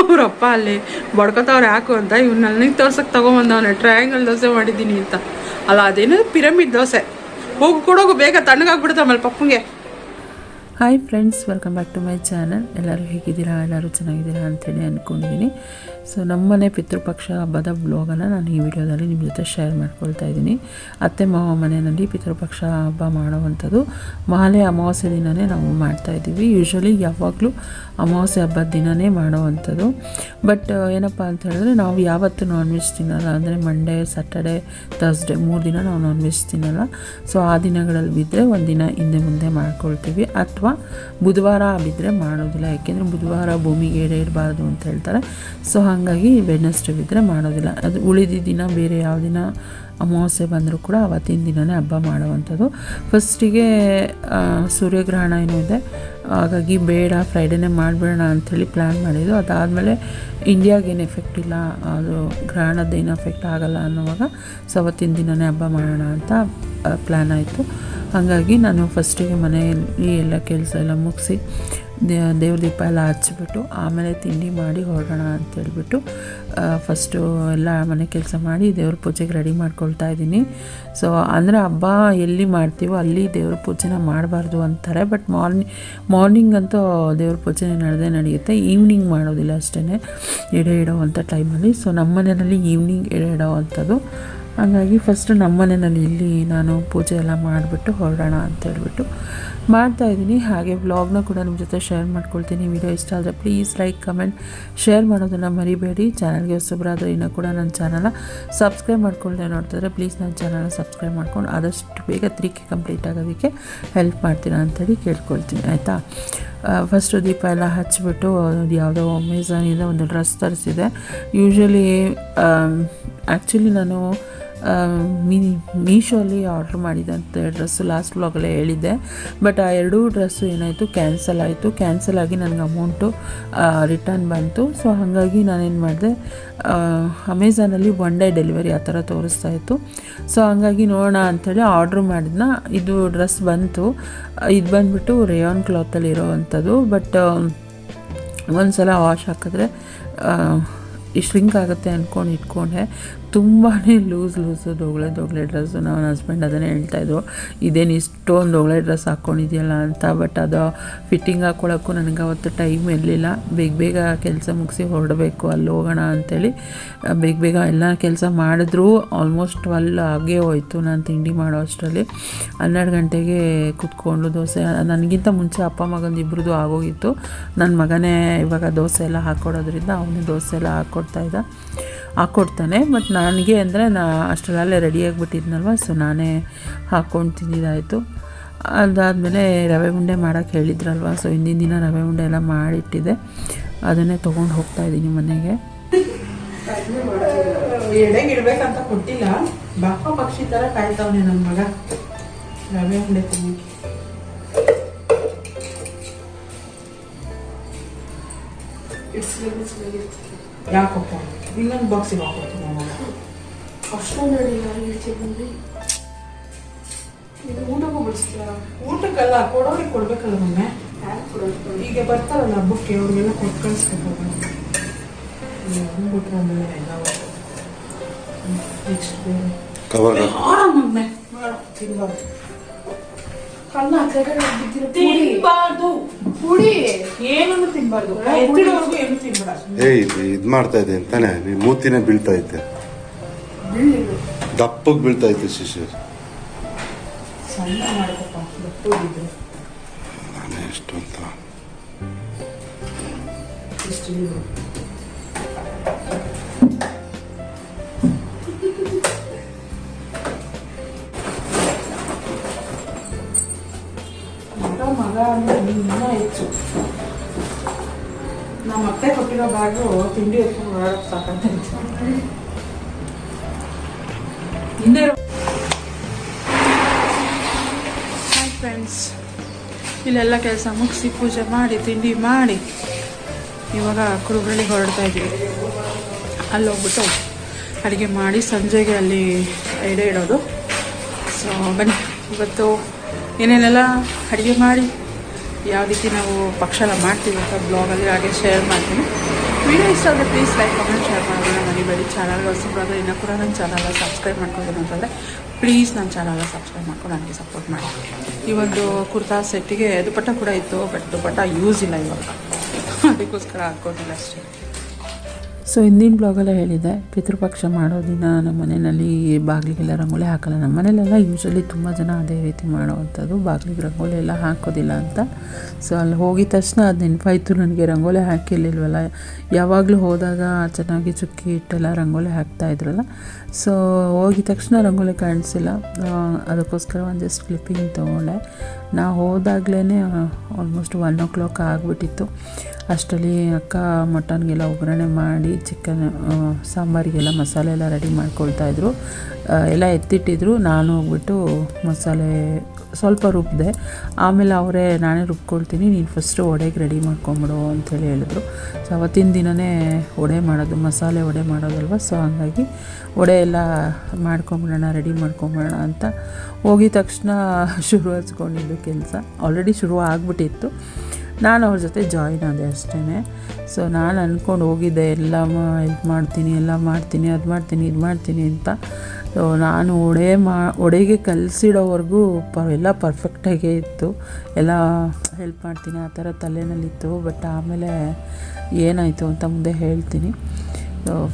ಅವರಪ್ಪ ಅಲ್ಲಿ ಬಡ್ಕೊತಾವ್ರೆ ಯಾಕು ಅಂತ ಇವ್ನು ನನಗೆ ತೋರ್ಸಕ್ಕೆ ತೊಗೊಂಬಂದವನೆ ಟ್ರಯಾಂಗಲ್ ದೋಸೆ ಮಾಡಿದ್ದೀನಿ ಅಂತ. ಅಲ್ಲ ಅದೇನು ಪಿರಮಿಡ್ ದೋಸೆ. ಹೋಗು ಕೊಡೋಗು ಬೇಗ ತಣ್ಣಗಾಗ್ಬಿಡುತ್ತೆ ಆಮೇಲೆ ಪಪ್ಪಂಗೆ. Hi friends welcome back to my channel ಎಲ್ಲರೂ ಹೇಗಿದ್ದೀರಾ? ಎಲ್ಲರೂ ಚೆನ್ನಾಗಿದ್ದೀರಾ ಅಂಥೇಳಿ ಅಂದ್ಕೊಂಡಿದ್ದೀನಿ ಸೊ ನಮ್ಮನೆ ಪಿತೃಪಕ್ಷ ಹಬ್ಬದ ಬ್ಲಾಗನ್ನು ನಾನು ಈ ವಿಡಿಯೋದಲ್ಲಿ ನಿಮ್ಮ ಜೊತೆ ಶೇರ್ ಮಾಡ್ಕೊಳ್ತಾ ಇದ್ದೀನಿ. ಅತ್ತೆ, ಮಾವ ಮನೆಯಲ್ಲಿ ಪಿತೃಪಕ್ಷ ಹಬ್ಬ ಮಾಡುವಂಥದ್ದು ಮಾಲೆ ಅಮಾವಾಸ್ಯೆ ದಿನವೇ ನಾವು ಮಾಡ್ತಾ ಇದ್ದೀವಿ. ಯೂಶ್ವಲಿ ಯಾವಾಗಲೂ ಅಮಾವಾಸ್ಯೆ ಹಬ್ಬದ ದಿನವೇ ಮಾಡುವಂಥದ್ದು. ಬಟ್ ಏನಪ್ಪ ಅಂತ ಹೇಳಿದ್ರೆ ನಾವು ಯಾವತ್ತೂ ನಾನ್ ವೆಜ್ ತಿನ್ನಲ್ಲ. ಅಂದರೆ ಮಂಡೇ ಸ್ಯಾಟರ್ಡೆ ಥರ್ಸ್ಡೇ ಮೂರು ದಿನ ನಾವು ನಾನ್ ವೆಜ್ ತಿನ್ನಲ್ಲ. ಸೊ ಆ ದಿನಗಳಲ್ಲಿ ಬಿದ್ದರೆ ಒಂದಿನ ಹಿಂದೆ ಮುಂದೆ ಮಾಡ್ಕೊಳ್ತೀವಿ. ಅಥವಾ ಬುಧವಾರ ಬಿದ್ದರೆ ಮಾಡೋದಿಲ್ಲ. ಯಾಕೆಂದರೆ ಬುಧವಾರ ಭೂಮಿಗೆ ಎಡೆ ಇಡಬಾರ್ದು ಅಂತ ಹೇಳ್ತಾರೆ. ಸೊ ಹಾಗಾಗಿ ವೆಡ್ನೆಸ್ಡೇ ಬಿದ್ದರೆ ಮಾಡೋದಿಲ್ಲ. ಅದು ಉಳಿದ ದಿನ ಬೇರೆ ಯಾವ ದಿನ ಅಮಾವಾಸ್ಯೆ ಬಂದರೂ ಕೂಡ ಅವತ್ತಿನ ದಿನವೇ ಹಬ್ಬ ಮಾಡುವಂಥದ್ದು. ಫಸ್ಟಿಗೆ ಸೂರ್ಯಗ್ರಹಣ ಏನೂ ಇದೆ. ಹಾಗಾಗಿ ಬೇಡ, ಫ್ರೈಡೇನೇ ಮಾಡಬೇಡ ಅಂಥೇಳಿ ಪ್ಲ್ಯಾನ್ ಮಾಡಿದ್ದು. ಅದಾದಮೇಲೆ ಇಂಡಿಯಾಗೇನು ಎಫೆಕ್ಟ್ ಇಲ್ಲ, ಅದು ಗ್ರಹಣದ್ದೇನು ಎಫೆಕ್ಟ್ ಆಗಲ್ಲ ಅನ್ನುವಾಗ ಸೊ ಅವತ್ತಿನ ದಿನವೇ ಹಬ್ಬ ಮಾಡೋಣ ಅಂತ ಪ್ಲ್ಯಾನ್ ಆಯಿತು. ಹಾಗಾಗಿ ನಾನು ಫಸ್ಟಿಗೆ ಮನೆಯಲ್ಲಿ ಎಲ್ಲ ಕೆಲಸ ಎಲ್ಲ ಮುಗಿಸಿ ದೇವ್ರ ದೀಪ ಎಲ್ಲ ಹಚ್ಚಿಬಿಟ್ಟು ಆಮೇಲೆ ತಿಂಡಿ ಮಾಡಿ ಹೊರಡೋಣ ಅಂತೇಳ್ಬಿಟ್ಟು ಫಸ್ಟು ಎಲ್ಲ ಮನೆ ಕೆಲಸ ಮಾಡಿ ದೇವ್ರ ಪೂಜೆಗೆ ರೆಡಿ ಮಾಡ್ಕೊಳ್ತಾ ಇದ್ದೀನಿ. ಸೊ, ಅಂದರೆ ಹಬ್ಬ ಎಲ್ಲಿ ಮಾಡ್ತೀವೋ ಅಲ್ಲಿ ದೇವ್ರ ಪೂಜೆನ ಮಾಡಬಾರ್ದು ಅಂತಾರೆ, ಬಟ್ ಮಾರ್ನಿಂಗ್ ಮಾರ್ನಿಂಗ್ ಅಂತೂ ದೇವ್ರ ಪೂಜೆ ನಡೆದೇ ನಡೆಯುತ್ತೆ. ಈವ್ನಿಂಗ್ ಮಾಡೋದಿಲ್ಲ ಅಷ್ಟೇ ಎಡೆ ಇಡೋವಂಥ ಟೈಮಲ್ಲಿ. ಸೊ, ನಮ್ಮ ಮನೆಯಲ್ಲಿ ಈವ್ನಿಂಗ್ ಎಡೆ ಇಡೋವಂಥದ್ದು. ಹಾಗಾಗಿ ಫಸ್ಟು ನಮ್ಮ ಮನೆಯಲ್ಲಿ ಇಲ್ಲಿ ನಾನು ಪೂಜೆ ಎಲ್ಲ ಮಾಡಿಬಿಟ್ಟು ಹೊರಡೋಣ ಅಂತ ಹೇಳ್ಬಿಟ್ಟು ಮಾಡ್ತಾಯಿದ್ದೀನಿ. ಹಾಗೆ ವ್ಲಾಗ್ನ ಕೂಡ ನಿಮ್ಮ ಜೊತೆ ಶೇರ್ ಮಾಡ್ಕೊಳ್ತೀನಿ. ವಿಡಿಯೋ ಇಷ್ಟ ಆದರೆ ಪ್ಲೀಸ್ ಲೈಕ್ ಕಮೆಂಟ್ ಶೇರ್ ಮಾಡೋದನ್ನು ಮರಿಬೇಡಿ. ಚಾನಲ್ಗೆ ಹೊಸಬ್ರಾದರೆ ಇನ್ನೂ ಕೂಡ ನನ್ನ ಚಾನಲ್ನ ಸಬ್ಸ್ಕ್ರೈಬ್ ಮಾಡ್ಕೊಳ್ದೆ ನೋಡ್ತಿದ್ರೆ ಪ್ಲೀಸ್ ನನ್ನ ಚಾನಲ್ನ ಸಬ್ಸ್ಕ್ರೈಬ್ ಮಾಡ್ಕೊಂಡು ಆದಷ್ಟು ಬೇಗ ತ್ರೀಕೆ ಕಂಪ್ಲೀಟ್ ಆಗೋದಕ್ಕೆ ಹೆಲ್ಪ್ ಮಾಡ್ತೀರಾ ಅಂತೇಳಿ ಕೇಳ್ಕೊಳ್ತೀನಿ, ಆಯಿತಾ? ಫಸ್ಟು ದೀಪ ಎಲ್ಲ ಹಚ್ಚಿಬಿಟ್ಟು ಯಾವುದೋ ಅಮೆಝಾನಿಂದ ಒಂದು ಡ್ರೆಸ್ ತರಿಸಿದೆ. ಯೂಶ್ವಲಿ ಆ್ಯಕ್ಚುಲಿ ನಾನು ಮೀ ಮೀಶೋಲಿ ಆರ್ಡ್ರ್ ಮಾಡಿದಂಥ ಡ್ರೆಸ್ಸು ಲಾಸ್ಟ್ ಬ್ಲಾಗಲ್ಲೇ ಹೇಳಿದ್ದೆ. ಬಟ್ ಆ ಎರಡೂ ಡ್ರೆಸ್ಸು ಏನಾಯಿತು ಕ್ಯಾನ್ಸಲ್ ಆಯಿತು. ಕ್ಯಾನ್ಸಲ್ ಆಗಿ ನನಗೆ ಅಮೌಂಟು ರಿಟರ್ನ್ ಬಂತು. ಸೊ ಹಾಗಾಗಿ ನಾನೇನು ಮಾಡಿದೆ ಅಮೆಝಾನಲ್ಲಿ ಒನ್ ಡೇ ಡೆಲಿವರಿ ಆ ಥರ ತೋರಿಸ್ತಾ ಇತ್ತು. ಸೊ ಹಂಗಾಗಿ ನೋಡೋಣ ಅಂಥೇಳಿ ಆರ್ಡ್ರ್ ಮಾಡಿದ್ನ. ಇದು ಡ್ರೆಸ್ ಬಂತು. ಇದು ಬಂದುಬಿಟ್ಟು ರೇಯಾನ್ ಕ್ಲಾತಲ್ಲಿ ಇರೋವಂಥದ್ದು. ಬಟ್ ಒಂದು ಸಲ ವಾಶ್ ಹಾಕಿದ್ರೆ ಶ್ರಿಂಕ್ ಆಗುತ್ತೆ ಅಂದ್ಕೊಂಡು ಇಟ್ಕೊಂಡೆ. ತುಂಬಾ ಲೂಸ್, ಲೂಸು ದೊಗಳೆ ದೊಗಳೆ ಡ್ರೆಸ್ಸು ನನ್ನ ಹಸ್ಬೆಂಡ್ ಅದನ್ನೇ ಹೇಳ್ತಾಯಿದ್ರು ಇದೇನು ಇಷ್ಟೊಂದು ದೊಗಳೆ ಡ್ರೆಸ್ ಹಾಕ್ಕೊಂಡಿದೆಯಲ್ಲ ಅಂತ ಬಟ್ ಅದು ಫಿಟ್ಟಿಂಗ್ ಹಾಕ್ಕೊಳ್ಳೋಕ್ಕೂ ನನಗೆ ಅವತ್ತು ಟೈಮ್ ಇರಲಿಲ್ಲ. ಬೇಗ ಬೇಗ ಕೆಲಸ ಮುಗಿಸಿ ಹೊರಡಬೇಕು, ಅಲ್ಲಿ ಹೋಗೋಣ ಅಂಥೇಳಿ ಬೇಗ ಬೇಗ ಎಲ್ಲ ಕೆಲಸ ಮಾಡಿದ್ರೂ. ಆಲ್ಮೋಸ್ಟ್ ಟ್ವೆಲ್ ಆಗೇ ಹೋಯಿತು ನಾನು ತಿಂಡಿ ಮಾಡೋ ಅಷ್ಟರಲ್ಲಿ. ಹನ್ನೆರಡು ಗಂಟೆಗೆ ಕುತ್ಕೊಂಡು ದೋಸೆ, ನನಗಿಂತ ಮುಂಚೆ ಅಪ್ಪ ಮಗನ ಇಬ್ಬರದು ಆಗೋಗಿತ್ತು. ನನ್ನ ಮಗನೇ ಇವಾಗ ದೋಸೆ ಎಲ್ಲ ಹಾಕ್ಕೊಡೋದ್ರಿಂದ ಅವನು ದೋಸೆ ಎಲ್ಲ ಹಾಕ್ಕೊಡ್ತಾ ಇದ್ದ. ಹಾಕ್ಕೊಡ್ತಾನೆ ಬಟ್ ನನಗೆ ಅಂದರೆ ನಾ ಅಷ್ಟರಲ್ಲೇ ರೆಡಿಯಾಗಿಬಿಟ್ಟಿದ್ನಲ್ವ ಸೊ ನಾನೇ ಹಾಕ್ಕೊಂಡು ತಿಂದಿದ್ದಾಯಿತು. ಅದಾದಮೇಲೆ ರವೆ ಉಂಡೆ ಮಾಡೋಕ್ಕೆ ಹೇಳಿದ್ರಲ್ವ ಸೊ ಹಿಂದಿನ ದಿನ ರವೆ ಉಂಡೆ ಎಲ್ಲ ಮಾಡಿಟ್ಟಿದ್ದೆ. ಅದನ್ನೇ ತೊಗೊಂಡು ಹೋಗ್ತಾ ಇದ್ದೀನಿ ಮನೆಗೆ. ಎಡೆಗೆ ಕೊಟ್ಟಿಲ್ಲ. ಬಪ್ಪ ಪಕ್ಷಿ ಥರ ನನ್ನ ಮಗ. ರವೆ ಉಂಡೆ ಯಾಕಪ್ಪ? ಇನ್ನೊಂದು ಬಾಕ್ಸಿಗೆ ಹಾಕೋತೀನಿ ನಾನು. ಅಷ್ಟೊಂದು ಹೇಳ್ತೀನಿ ಇದು ಊಟಕ್ಕೂ ಬಿಡಿಸ್ತೀರಾ ಊಟಕ್ಕಲ್ಲ ಕೊಡೋರಿಗೆ ಕೊಡ್ಬೇಕಲ್ಲ ಮೊನ್ನೆ. ಈಗ ಬರ್ತಾರಲ್ಲ ಹಬ್ಬಕ್ಕೆ ಅವ್ರಿಗೆಲ್ಲ ಕೊಟ್ಟು ಕಳಿಸ್ಬೇಕು ಬಿಟ್ರೆ ಆಮೇಲೆ ಎಲ್ಲ ನೆಕ್ಸ್ಟ್ ಬೇರೆ. ಕವರ್ ಆರಾಮಾಗ್ನೆ ತಿನ್ಬಾರ್ದು. ಕಣ್ಣ ಕೆಳಗಡೆ ಬಿದ್ದಿರೋ ತಿನ್ಬಾರ್ದು. ಪುಡಿ ಏನನ್ನು ತಿನ್ಬಾರ್ದು. ಎತ್ತಿರೋರ್ಗು ಏನು ತಿನ್ಬಾರ್ದು. ಏ ಇದು ಇದು ಮಾಡ್ತಾ ಇದೆ ಅಂತಾನೆ ನೀನ್ ಮೂತಿನೇ ಬೀಳ್ತಾ ಐತೆ ದಪ್ಪಗೆ ಬೀಳ್ತಾ ಐತೆ ಶಿಶಿರ್ ಸಣ್ಣ ಮಾಡ್ಕಪ್ಪ ಗೊತ್ತಿದ್ರು ನಾನೇ ಎಷ್ಟು ಅಂತ ಇಷ್ಟು ಮಗ ಅಂದ್ರೆ ಹೆಚ್ಚು. ನಮ್ಮ ಅತ್ತೆ ಕೊಟ್ಟಿರೋ ಬ್ಯಾಗು ತಿಂಡಿ ಎತ್ಕೊಂಡು ಹಿಂದೆ ಹಾಯ್ ಫ್ರೆಂಡ್ಸ್ ಇಲ್ಲೆಲ್ಲ ಕೆಲಸ ಮುಗಿಸಿ ಪೂಜೆ ಮಾಡಿ, ತಿಂಡಿ ಮಾಡಿ. ಇವಾಗ ಕುರುಬಳ್ಳಿಗೆ ಹೊರಡ್ತಾ ಇದ್ದೀವಿ. ಅಲ್ಲಿ ಹೋಗ್ಬಿಟ್ಟು ಅಡುಗೆ ಮಾಡಿ ಸಂಜೆಗೆ ಅಲ್ಲಿ ಎಡೆ ಇಡೋದು. ಸೊ ಬನ್ನಿ. ಇವತ್ತು ಏನೇನೆಲ್ಲ ಅಡುಗೆ ಮಾಡಿ? ಯಾವ ರೀತಿ ನಾವು ಪಕ್ಷ ಎಲ್ಲ ಮಾಡ್ತೀವಿ ಅಂತ ಬ್ಲಾಗಲ್ಲಿ ಹಾಗೆ ಶೇರ್ ಮಾಡ್ತೀನಿ. ವಿಡಿಯೋ ಇಷ್ಟ ಆದರೆ ಪ್ಲೀಸ್ ಲೈಕ್ ಕಮೆಂಟ್ ಶೇರ್ ಮಾಡೋದನ್ನ ಮರಿಬೇಡಿ. ಚಾನಲ್ಗೆ ಹೊಸಬ್ರಾದ್ರೆ ಇನ್ನೂ ಕೂಡ ನನ್ನ ಚಾನಲ್ನ ಸಬ್ಸ್ಕ್ರೈಬ್ ಮಾಡ್ಕೊಳ್ತೀನಿ ಅಂತಂದರೆ ಪ್ಲೀಸ್ ನನ್ನ ಚಾನಲ್ನ ಸಬ್ಸ್ಕ್ರೈಬ್ ಮಾಡ್ಕೊಂಡು ನನಗೆ ಸಪೋರ್ಟ್ ಮಾಡಿ. ಈ ಒಂದು ಕುರ್ತಾ ಸೆಟ್ಟಿಗೆ ದುಪಟ್ಟ ಕೂಡ ಇತ್ತು ಬಟ್ ದುಪಟ್ಟ ಯೂಸ್ ಇಲ್ಲ ಇವಾಗ. ಅದಕ್ಕೋಸ್ಕರ ಹಾಕ್ಕೊಂಡಿಲ್ಲ ಅಷ್ಟೇ. ಸೊ ಹಿಂದಿನ ಬ್ಲಾಗಲ್ಲೇ ಹೇಳಿದೆ, ಪಿತೃಪಕ್ಷ ಮಾಡೋ ದಿನ ನಮ್ಮ ಮನೆಯಲ್ಲಿ ಬಾಗಿಲಿಗೆಲ್ಲ ರಂಗೋಲಿ ಹಾಕಲ್ಲ. ನಮ್ಮ ಮನೇಲೆಲ್ಲ ಯೂಶ್ವಲಿ ತುಂಬ ಜನ ಅದೇ ರೀತಿ ಮಾಡೋವಂಥದ್ದು. ಬಾಗಿಲಿಗೆ ರಂಗೋಲಿ ಎಲ್ಲ ಹಾಕೋದಿಲ್ಲ ಅಂತ. ಸೊ ಅಲ್ಲಿ ಹೋಗಿದ ತಕ್ಷಣ ಅದು ನೆನಪಾಯಿತು, ನನಗೆ ರಂಗೋಲಿ ಹಾಕಿರ್ಲಿಲ್ವಲ್ಲ. ಯಾವಾಗಲೂ ಹೋದಾಗ ಚೆನ್ನಾಗಿ ಚುಕ್ಕಿ ಇಟ್ಟೆಲ್ಲ ರಂಗೋಲಿ ಹಾಕ್ತಾ ಇದ್ರಲ್ಲ. ಸೊ ಹೋಗಿದ ತಕ್ಷಣ ರಂಗೋಲಿ ಕಾಣಿಸಿಲ್ಲ. ಅದಕ್ಕೋಸ್ಕರ ಒಂದು ಜಸ್ಟ್ ಕ್ಲಿಪ್ಪಿಂಗ್ ತೊಗೊಂಡೆ. ನಾವು ಹೋದಾಗ್ಲೇ ಆಲ್ಮೋಸ್ಟ್ ಒನ್ ಓ ಕ್ಲಾಕ್ ಆಗಿಬಿಟ್ಟಿತ್ತು. ಅಷ್ಟರಲ್ಲಿ ಅಕ್ಕ ಮಟನ್ಗೆಲ್ಲ ಒಗ್ಗರಣೆ ಮಾಡಿ ಚಿಕನ್ ಸಾಂಬಾರಿಗೆಲ್ಲ ಮಸಾಲೆ ಎಲ್ಲ ರೆಡಿ ಮಾಡ್ಕೊಳ್ತಾಯಿದ್ರು ಎಲ್ಲ ಎತ್ತಿಟ್ಟಿದ್ರು. ನಾನು ಹೋಗ್ಬಿಟ್ಟು ಮಸಾಲೆ ಸ್ವಲ್ಪ ರುಬ್ಬಿದೆ ಆಮೇಲೆ ಅವರೇ, ನಾನೇ ರುಬ್ಕೊಳ್ತೀನಿ, ನೀನು ಫಸ್ಟು ವಡೆಗೆ ರೆಡಿ ಮಾಡ್ಕೊಂಬಿಡು ಅಂಥೇಳಿ ಹೇಳಿದ್ರು. ಸೊ ಅವತ್ತಿನ ದಿನವೇ ವಡೆ ಮಾಡೋದು, ಮಸಾಲೆ ವಡೆ ಮಾಡೋದಲ್ವ? ಸೊ ಹಂಗಾಗಿ ವಡೆ ಎಲ್ಲ ಮಾಡ್ಕೊಂಬಿಡೋಣ ರೆಡಿ ಮಾಡ್ಕೊಂಬಿಡೋಣ ಅಂತ ಹೋಗಿದ ತಕ್ಷಣ ಶುರು ಹಚ್ಕೊಂಡಿದ್ದು ಕೆಲಸ. ಆಲ್ರೆಡಿ ಶುರು ಆಗಿಬಿಟ್ಟಿತ್ತು. ನಾನು ಅವ್ರ ಜೊತೆ ಜಾಯಿನ್ ಆದೆ ಅಷ್ಟೇ ಸೊ ನಾನು ಅಂದ್ಕೊಂಡು ಹೋಗಿದ್ದೆ ಎಲ್ಲ ಹೆಲ್ಪ್ ಮಾಡ್ತೀನಿ, ಎಲ್ಲ ಮಾಡ್ತೀನಿ, ಅದು ಮಾಡ್ತೀನಿ, ಇದು ಮಾಡ್ತೀನಿ ಅಂತ. ನಾನು ಒಡೆ ಮಾ, ಒಡೆಗೆ ಕಲಿಸಿಡೋವರೆಗೂ ಪ, ಎಲ್ಲ ಪರ್ಫೆಕ್ಟಾಗೇ ಇತ್ತು. ಎಲ್ಲ ಹೆಲ್ಪ್ ಮಾಡ್ತೀನಿ, ಆ ಥರ ತಲೆನಲ್ಲಿತ್ತು. ಬಟ್ ಆಮೇಲೆ ಏನಾಯಿತು ಅಂತ ಮುಂದೆ ಹೇಳ್ತೀನಿ.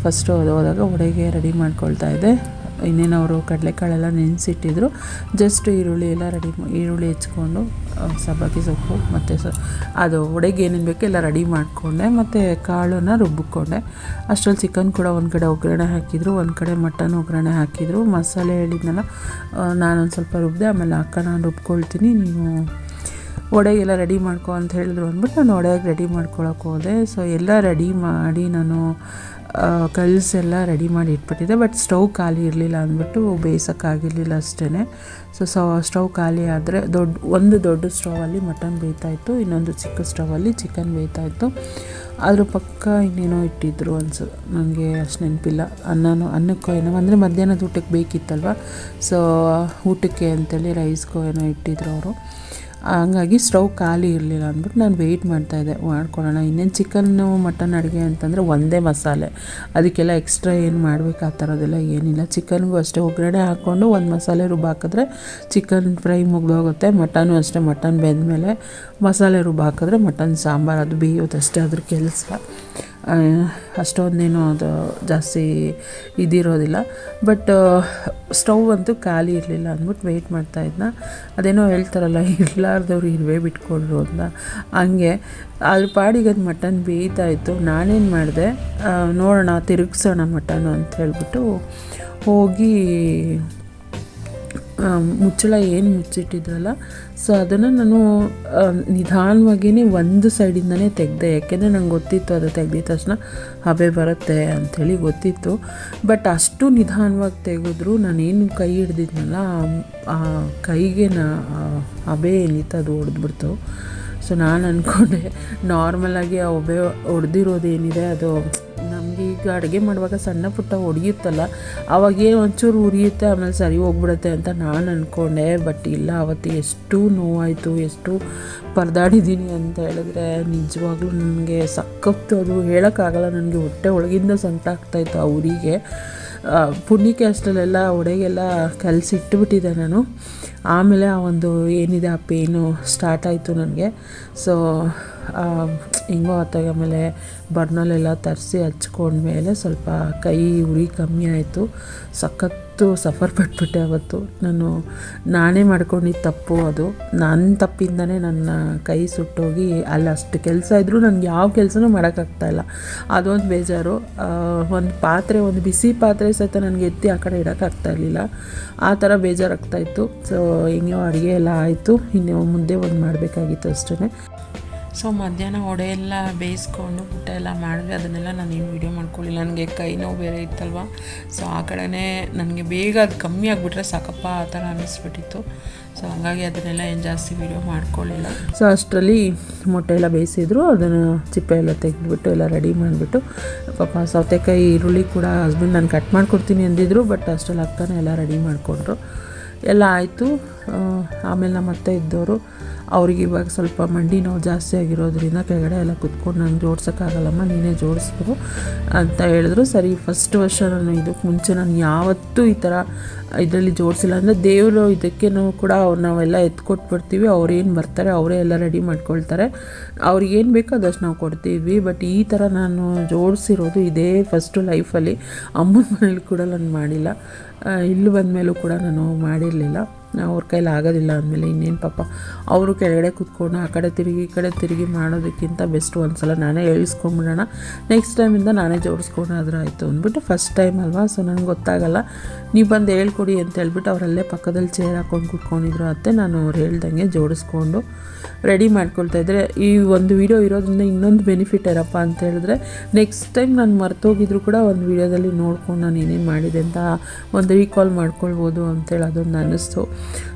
ಫಸ್ಟು ಅದು ಹೋದಾಗ ಒಡೆಗೆ ರೆಡಿ ಮಾಡ್ಕೊಳ್ತಾ ಇದ್ದೆ. ಇನ್ನೇನು ಅವರು ಕಡಲೆಕಾಳೆಲ್ಲ ನೆನೆಸಿಟ್ಟಿದ್ರು. ಜಸ್ಟ್ ಈರುಳ್ಳಿ ಎಲ್ಲ ರೆಡಿ ಈರುಳ್ಳಿ ಹೆಚ್ಕೊಂಡು ಸಬ್ಬಕ್ಕಿ ಸೊಪ್ಪು ಮತ್ತು ಸೊ, ಅದು ಒಡೆಗೆ ಏನೇನು ಬೇಕೋ ಎಲ್ಲ ರೆಡಿ ಮಾಡಿಕೊಂಡೆ. ಮತ್ತು ಕಾಳನ್ನು ರುಬ್ಬಿಕೊಂಡೆ. ಅಷ್ಟರಲ್ಲಿ ಚಿಕನ್ ಕೂಡ ಒಂದು ಕಡೆ ಒಗ್ಗರಣೆ ಹಾಕಿದ್ರು, ಒಂದು ಕಡೆ ಮಟನ್ ಒಗ್ಗರಣೆ ಹಾಕಿದ್ರು. ಮಸಾಲೆ ಹೇಳಿದ್ನಲ್ಲ ನಾನೊಂದು ಸ್ವಲ್ಪ ರುಬ್ಬಿದೆ ಆಮೇಲೆ ಅಕ್ಕ ನಾನು ರುಬ್ಕೊಳ್ತೀನಿ. ನೀನು ವಡೆಗೆಲ್ಲ ರೆಡಿ ಮಾಡ್ಕೊ ಅಂತ ಹೇಳಿದ್ರು ಅಂದ್ಬಿಟ್ಟು ನಾನು ವಡೆಗೆ ರೆಡಿ ಮಾಡ್ಕೊಳಕ್ಕೆ ಹೋದೆ. ಸೊ ಎಲ್ಲ ರೆಡಿ ಮಾಡಿ ನಾನು ಕಲ್ಸೆಲ್ಲ ರೆಡಿ ಮಾಡಿ ಇಟ್ಬಿಟ್ಟಿದ್ದೆ. ಬಟ್ ಸ್ಟವ್ ಖಾಲಿ ಇರಲಿಲ್ಲ ಅಂದ್ಬಿಟ್ಟು ಬೇಯಿಸೋಕ್ಕಾಗಿರಲಿಲ್ಲ ಅಷ್ಟೇ ಸೊ ಸೊ ಸ್ಟವ್ ಖಾಲಿ ಆದರೆ ದೊಡ್ಡ, ಒಂದು ದೊಡ್ಡ ಸ್ಟೌವಲ್ಲಿ ಮಟನ್ ಬೇಯ್ತಾಯಿತ್ತು ಇನ್ನೊಂದು ಚಿಕ್ಕ ಸ್ಟವಲ್ಲಿ ಚಿಕನ್ ಬೇಯ್ತಾಯಿತ್ತು ಅದ್ರ ಪಕ್ಕ ಇನ್ನೇನೋ ಇಟ್ಟಿದ್ರು ಅನ್ಸು ನನಗೆ ಅಷ್ಟು ನೆನಪಿಲ್ಲ. ಅನ್ನನೋ, ಅನ್ನಕ್ಕೋ ಏನೋ, ಅಂದರೆ ಮಧ್ಯಾಹ್ನದ ಊಟಕ್ಕೆ ಬೇಕಿತ್ತಲ್ವ? ಸೊ ಊಟಕ್ಕೆ ಅಂತೇಳಿ ರೈಸ್ಗೋ ಏನೋ ಇಟ್ಟಿದ್ರು ಅವರು. ಹಂಗಾಗಿ ಸ್ಟವ್ ಖಾಲಿ ಇರಲಿಲ್ಲ ಅಂದ್ಬಿಟ್ಟು ನಾನು ವೆಯ್ಟ್ ಮಾಡ್ತಾಯಿದ್ದೆ ಮಾಡ್ಕೊಳ್ಳೋಣ. ಇನ್ನೇನು ಚಿಕನ್ನು ಮಟನ್ ಅಡುಗೆ ಅಂತಂದರೆ ಒಂದೇ ಮಸಾಲೆ. ಅದಕ್ಕೆಲ್ಲ ಎಕ್ಸ್ಟ್ರಾ ಏನು ಮಾಡಬೇಕು ಆ ಥರದ್ದೆಲ್ಲ ಏನಿಲ್ಲ. ಚಿಕನ್ಗೂ ಅಷ್ಟೇ. ಒಗ್ಗರಣೆ ಹಾಕ್ಕೊಂಡು ಒಂದು ಮಸಾಲೆ ರುಬ್ಬ ಹಾಕಿದ್ರೆ ಚಿಕನ್ ಫ್ರೈ ಮುಗ್ದೋಗುತ್ತೆ ಮಟನು ಅಷ್ಟೇ. ಮಟನ್ ಬೆಂದಮೇಲೆ ಮಸಾಲೆ ರುಬ್ಬ ಹಾಕಿದ್ರೆ ಮಟನ್ ಸಾಂಬಾರು. ಅದು ಬೇಯೋದಷ್ಟೇ ಅದ್ರ ಕೆಲಸ. ಅಷ್ಟೊಂದೇನು ಅದು ಜಾಸ್ತಿ ಇದಿರೋದಿಲ್ಲ. ಬಟ್ ಸ್ಟವ್ ಅಂತೂ ಖಾಲಿ ಇರಲಿಲ್ಲ ಅಂದ್ಬಿಟ್ಟು ವೆಯ್ಟ್ ಮಾಡ್ತಾಯಿದ್ನ ಅದೇನೋ ಹೇಳ್ತಾರಲ್ಲ, ಇರಲಾರ್ದವ್ರು ಇರುವೆ ಬಿಟ್ಕೊಂಡ್ರು ಅಂತ. ಹಂಗೆ ಅಲ್ಲಿ ಪಾಡಿಗೆ ಅದು ಮಟನ್ ಬೇಯ್ತಾ ಇತ್ತು. ನಾನೇನು ಮಾಡಿದೆ ನೋಡೋಣ ತಿರುಗಿಸೋಣ ಮಟನ್ ಅಂತ ಹೇಳ್ಬಿಟ್ಟು ಹೋಗಿ ಮುಚ್ಚಳ ಏನು ಮುಚ್ಚಿಟ್ಟಿದ್ರಲ್ಲ ಸೊ ಅದನ್ನು ನಾನು ನಿಧಾನವಾಗಿಯೇ ಒಂದು ಸೈಡಿಂದನೇ ತೆಗೆದೆ. ಯಾಕೆಂದರೆ ನಂಗೆ ಗೊತ್ತಿತ್ತು ಅದು ತೆಗೆದಿದ ತಕ್ಷಣ ಹಬೆ ಬರುತ್ತೆ ಅಂಥೇಳಿ ಗೊತ್ತಿತ್ತು. ಬಟ್ ಅಷ್ಟು ನಿಧಾನವಾಗಿ ತೆಗೆದ್ರು ನಾನೇನು ಕೈ ಹಿಡ್ದಿದ್ನಲ್ಲ, ಆ ಕೈಗೆ ನಾ ಹಬೆ ಏನಿತ್ತು ಅದು ಹೊಡೆದ್ಬಿಡ್ತು ಸೊ ನಾನು ಅಂದ್ಕೊಂಡೆ ನಾರ್ಮಲಾಗಿ ಆ ಒಬೆ ಹೊಡೆದಿರೋದೇನಿದೆ ಅದು ಈಗ ಅಡುಗೆ ಮಾಡುವಾಗ ಸಣ್ಣ ಪುಟ್ಟ ಹೊಡೆಯುತ್ತಲ್ಲ ಅವಾಗ ಒಂಚೂರು ಉರಿಯುತ್ತೆ ಆಮೇಲೆ ಸರಿ ಹೋಗ್ಬಿಡುತ್ತೆ ಅಂತ ನಾನು ಅಂದ್ಕೊಂಡೆ ಬಟ್ ಇಲ್ಲ ಅವತ್ತು ಎಷ್ಟು ನೋವಾಯಿತು ಎಷ್ಟು ಪರದಾಡಿದ್ದೀನಿ ಅಂತ ಹೇಳಿದ್ರೆ ನಿಜವಾಗ್ಲೂ ನನಗೆ ಸಕ್ಕತ್ತು ಅದು ಹೇಳೋಕ್ಕಾಗಲ್ಲ. ನನಗೆ ಹೊಟ್ಟೆ ಒಳಗಿಂದ ಸಂಕಟ ಆಗ್ತಾಯಿತ್ತು ಆ ಉರಿಗೆ ಆ, ಪುಣ್ಯಕ್ಕೆ ಅಷ್ಟರಲ್ಲೆಲ್ಲ ಒಡೆಗೆಲ್ಲ ಕಲಸಿ ಇಟ್ಬಿಟ್ಟಿದ್ದೆ ನಾನು. ಆಮೇಲೆ ಆ ಒಂದು ಏನಿದೆ ಆ ಪೇನು ಸ್ಟಾರ್ಟ್ ಆಯಿತು ನನಗೆ. ಸೊ ಹಿಂಗೋ ಆತಾಗ ಆಮೇಲೆ ಬರ್ನಲ್ಲೆಲ್ಲ ತರಿಸಿ ಹಚ್ಕೊಂಡ್ಮೇಲೆ ಸ್ವಲ್ಪ ಕೈ ಉರಿ ಕಮ್ಮಿ ಆಯಿತು. ಸಖತ್ತು ಸಫರ್ ಪಟ್ಬಿಟ್ಟೆ ಅವತ್ತು. ನಾನು, ನಾನೇ ಮಾಡ್ಕೊಂಡಿದ್ದ ತಪ್ಪು ಅದು. ನನ್ನ ತಪ್ಪಿಂದನೇ ನನ್ನ ಕೈ ಸುಟ್ಟೋಗಿ ಅಲ್ಲಿ ಅಷ್ಟು ಕೆಲಸ ಇದ್ದರೂ ನನಗೆ ಯಾವ ಕೆಲಸನೂ ಮಾಡೋಕ್ಕಾಗ್ತಾಯಿಲ್ಲ ಅದೊಂದು ಬೇಜಾರು. ಒಂದು ಪಾತ್ರೆ, ಒಂದು ಬಿಸಿ ಪಾತ್ರೆ ಸಹಿತ ನನಗೆ ಎತ್ತಿ ಆ ಕಡೆ ಇಡೋಕ್ಕಾಗ್ತಾ ಇರಲಿಲ್ಲ. ಆ ಥರ ಬೇಜಾರಾಗ್ತಾಯಿತ್ತು ಸೊ ಹಿಂಗೆ ಅಡುಗೆ ಎಲ್ಲ ಆಯಿತು. ಇನ್ನು ಮುಂದೆ ಒಂದು ಮಾಡಬೇಕಾಗಿತ್ತು ಅಷ್ಟೇ ಸೊ ಮಧ್ಯಾಹ್ನ ಒಡೆ ಎಲ್ಲ ಬೇಯಿಸ್ಕೊಂಡು ಊಟ ಎಲ್ಲ ಮಾಡಿದ್ವಿ ಅದನ್ನೆಲ್ಲ ನಾನು ನಾನೇನು ವೀಡಿಯೋ ಮಾಡ್ಕೊಳ್ಳಿಲ್ಲ. ನನಗೆ ಕೈ ನೋವು ಬೇರೆ ಇತ್ತಲ್ವ? ಸೊ ಆ ಕಡೆನೇ ನನಗೆ ಬೇಗ ಅದು ಕಮ್ಮಿ ಆಗಿಬಿಟ್ರೆ ಸಾಕಪ್ಪ ಆ ಥರ ಅನ್ನಿಸ್ಬಿಟ್ಟಿತ್ತು. ಸೊ ಹಾಗಾಗಿ ಅದನ್ನೆಲ್ಲ ಏನು ಜಾಸ್ತಿ ವೀಡಿಯೋ ಮಾಡ್ಕೊಳ್ಳಿಲ್ಲ. ಸೊ ಅಷ್ಟರಲ್ಲಿ ಮೊಟ್ಟೆ ಎಲ್ಲ ಬೇಯಿಸಿದ್ರು. ಅದನ್ನು ಚಿಪ್ಪೆ ಎಲ್ಲ ತೆಗೆದುಬಿಟ್ಟು ಎಲ್ಲ ರೆಡಿ ಮಾಡಿಬಿಟ್ಟು, ಪಾಪ ಸೌತೆಕಾಯಿ ಈರುಳ್ಳಿ ಕೂಡ ಹಸ್ಬೆಂಡ್ ನಾನು ಕಟ್ ಮಾಡಿಕೊಡ್ತೀನಿ ಅಂದಿದ್ರು ಬಟ್ ಅಷ್ಟರಲ್ಲಿ ಅಕ್ಕನೇ ಎಲ್ಲ ರೆಡಿ ಮಾಡಿಕೊಂಡ್ರು. ಎಲ್ಲ ಆಯಿತು. ಆಮೇಲೆ ನಮ್ಮ ಅತ್ತೆ ಇದ್ದವರು ಅವ್ರಿಗೆ ಇವಾಗ ಸ್ವಲ್ಪ ಮಂಡಿ ನೋವು ಜಾಸ್ತಿ ಆಗಿರೋದ್ರಿಂದ ಕೆಳಗಡೆ ಎಲ್ಲ ಕುತ್ಕೊಂಡು ನಾನು ಜೋಡ್ಸೋಕ್ಕಾಗಲ್ಲಮ್ಮ, ನೀನೇ ಜೋಡಿಸ್ಬಿಡು ಅಂತ ಹೇಳಿದ್ರು. ಸರಿ ಫಸ್ಟ್ ವರ್ಷ ನಾನು ಇದಕ್ಕೆ ಮುಂಚೆ ನಾನು ಯಾವತ್ತೂ ಈ ಥರ ಇದರಲ್ಲಿ ಜೋಡಿಸಿಲ್ಲ. ಅಂದರೆ ದೇವರು ಇದಕ್ಕೆ ಕೂಡ ನಾವೆಲ್ಲ ಎತ್ಕೊಟ್ಬಿಡ್ತೀವಿ ಅವ್ರೇನು ಬರ್ತಾರೆ ಅವರೇ ಎಲ್ಲ ರೆಡಿ ಮಾಡ್ಕೊಳ್ತಾರೆ. ಅವ್ರಿಗೇನು ಬೇಕೋ ಅದಷ್ಟು ನಾವು ಕೊಡ್ತೀವಿ. ಬಟ್ ಈ ಥರ ನಾನು ಜೋಡಿಸಿರೋದು ಇದೇ ಫಸ್ಟು ಲೈಫಲ್ಲಿ ಅಮ್ಮನ ಮನೇಲಿ ಕೂಡ ನಾನು ಮಾಡಿಲ್ಲ. ಇಲ್ಲಿ ಬಂದ ಬಂದಮೇಲೂ ಕೂಡ ನಾನು ಮಾಡಿರಲಿಲ್ಲ. ಅವ್ರ ಕೈಲಿ ಆಗೋದಿಲ್ಲ ಅಂದಮೇಲೆ ಇನ್ನೇನು ಪಾಪ ಅವರು ಕೆಳಗಡೆ ಕೂತ್ಕೊಂಡು ಆ ಕಡೆ ತಿರುಗಿ, ಈ ಕಡೆ ತಿರುಗಿ ಮಾಡೋದಕ್ಕಿಂತ ಬೆಸ್ಟ್ ಒಂದ್ಸಲ ನಾನೇ ಹೇಳಿಸ್ಕೊಂಡ್ಬಿಡೋಣ ನೆಕ್ಸ್ಟ್ ಟೈಮಿಂದ ನಾನೇ ಜೋಡಿಸ್ಕೊಂಡಾದ್ರೂ ಆಯಿತು ಅಂದ್ಬಿಟ್ಟು ಫಸ್ಟ್ ಟೈಮ್ ಅಲ್ವಾ? ಸೊ ನನಗೆ ಗೊತ್ತಾಗಲ್ಲ. ನೀವು ಬಂದು ಹೇಳ್ಕೊಡಿ ಅಂತ ಹೇಳ್ಬಿಟ್ಟು ಅವರಲ್ಲೇ ಪಕ್ಕದಲ್ಲಿ ಚೇರ್ ಹಾಕೊಂಡು ಕೂತ್ಕೊಂಡಿದ್ರು ಅತ್ತೆ. ನಾನು ಅವ್ರು ಹೇಳ್ದಂಗೆ ಜೋಡಿಸ್ಕೊಂಡು ರೆಡಿ ಮಾಡ್ಕೊಳ್ತಾ ಇದ್ದರೆ ಈ ಒಂದು ವೀಡಿಯೋ ಇರೋದ್ರಿಂದ ಇನ್ನೊಂದು ಬೆನಿಫಿಟ್ ಏನಪ್ಪ ಅಂತ ಹೇಳಿದ್ರೆ ನೆಕ್ಸ್ಟ್ ಟೈಮ್ ನಾನು ಮರ್ತೋಗಿದ್ರು ಕೂಡ ಒಂದು ವೀಡಿಯೋದಲ್ಲಿ ನೋಡ್ಕೊಂಡು ನಾನು ಏನೇನು ಮಾಡಿದೆ ಅಂತ ಒಂದು ರೀಕಾಲ್ ಮಾಡ್ಕೊಳ್ಬೋದು ಅಂತೇಳಿ ಅದೊಂದು ಅನ್ನಿಸ್ತು.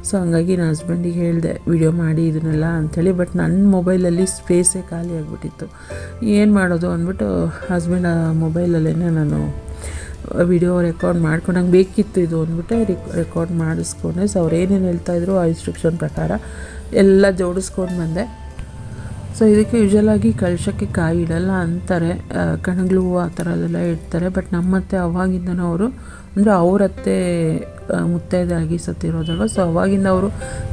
ಸೊ ಹಂಗಾಗಿ ನನ್ನ ಹಸ್ಬೆಂಡಿಗೆ ಹೇಳಿದೆ, ವಿಡಿಯೋ ಮಾಡಿ ಇದನ್ನೆಲ್ಲ ಅಂಥೇಳಿ ಬಟ್ ನನ್ನ ಮೊಬೈಲಲ್ಲಿ ಸ್ಪೇಸೇ ಖಾಲಿ ಆಗಿಬಿಟ್ಟಿತ್ತು. ಏನು ಮಾಡೋದು ಅಂದ್ಬಿಟ್ಟು ಹಸ್ಬೆಂಡ್ ಮೊಬೈಲಲ್ಲೇ ನಾನು ವಿಡಿಯೋ ರೆಕಾರ್ಡ್ ಮಾಡ್ಕೊಂಡು, ನಂಗೆ ಬೇಕಿತ್ತು ಇದು ಅಂದ್ಬಿಟ್ಟು ರೆಕಾರ್ಡ್ ಮಾಡಿಸ್ಕೊಂಡೆ. ಸೊ ಅವ್ರು ಏನೇನು ಹೇಳ್ತಾಯಿದ್ರು ಆ ಇನ್ಸ್ಟ್ರಕ್ಷನ್ ಪ್ರಕಾರ ಎಲ್ಲ ಜೋಡಿಸ್ಕೊಂಡು ಬಂದೆ. ಸೊ ಇದಕ್ಕೆ ಯೂಶಲಾಗಿ ಕಳ್ಸೋಕ್ಕೆ ಕಾಯಿ ಇಡಲ್ಲ ಅಂತಾರೆ. ಕಣಗಳು ಹೂವು ಆ ಥರದೆಲ್ಲ ಇಡ್ತಾರೆ. ಬಟ್ ನಮ್ಮತ್ತೆ ಅವಾಗಿಂದನೂ ಅವರು ಅಂದರೆ ಅವರತ್ತೆ ಮುತ್ತೈದಾಗಿ ಸತ್ತಿರೋದಲ್ವ? ಸೊ ಅವಾಗಿಂದ ಅವರು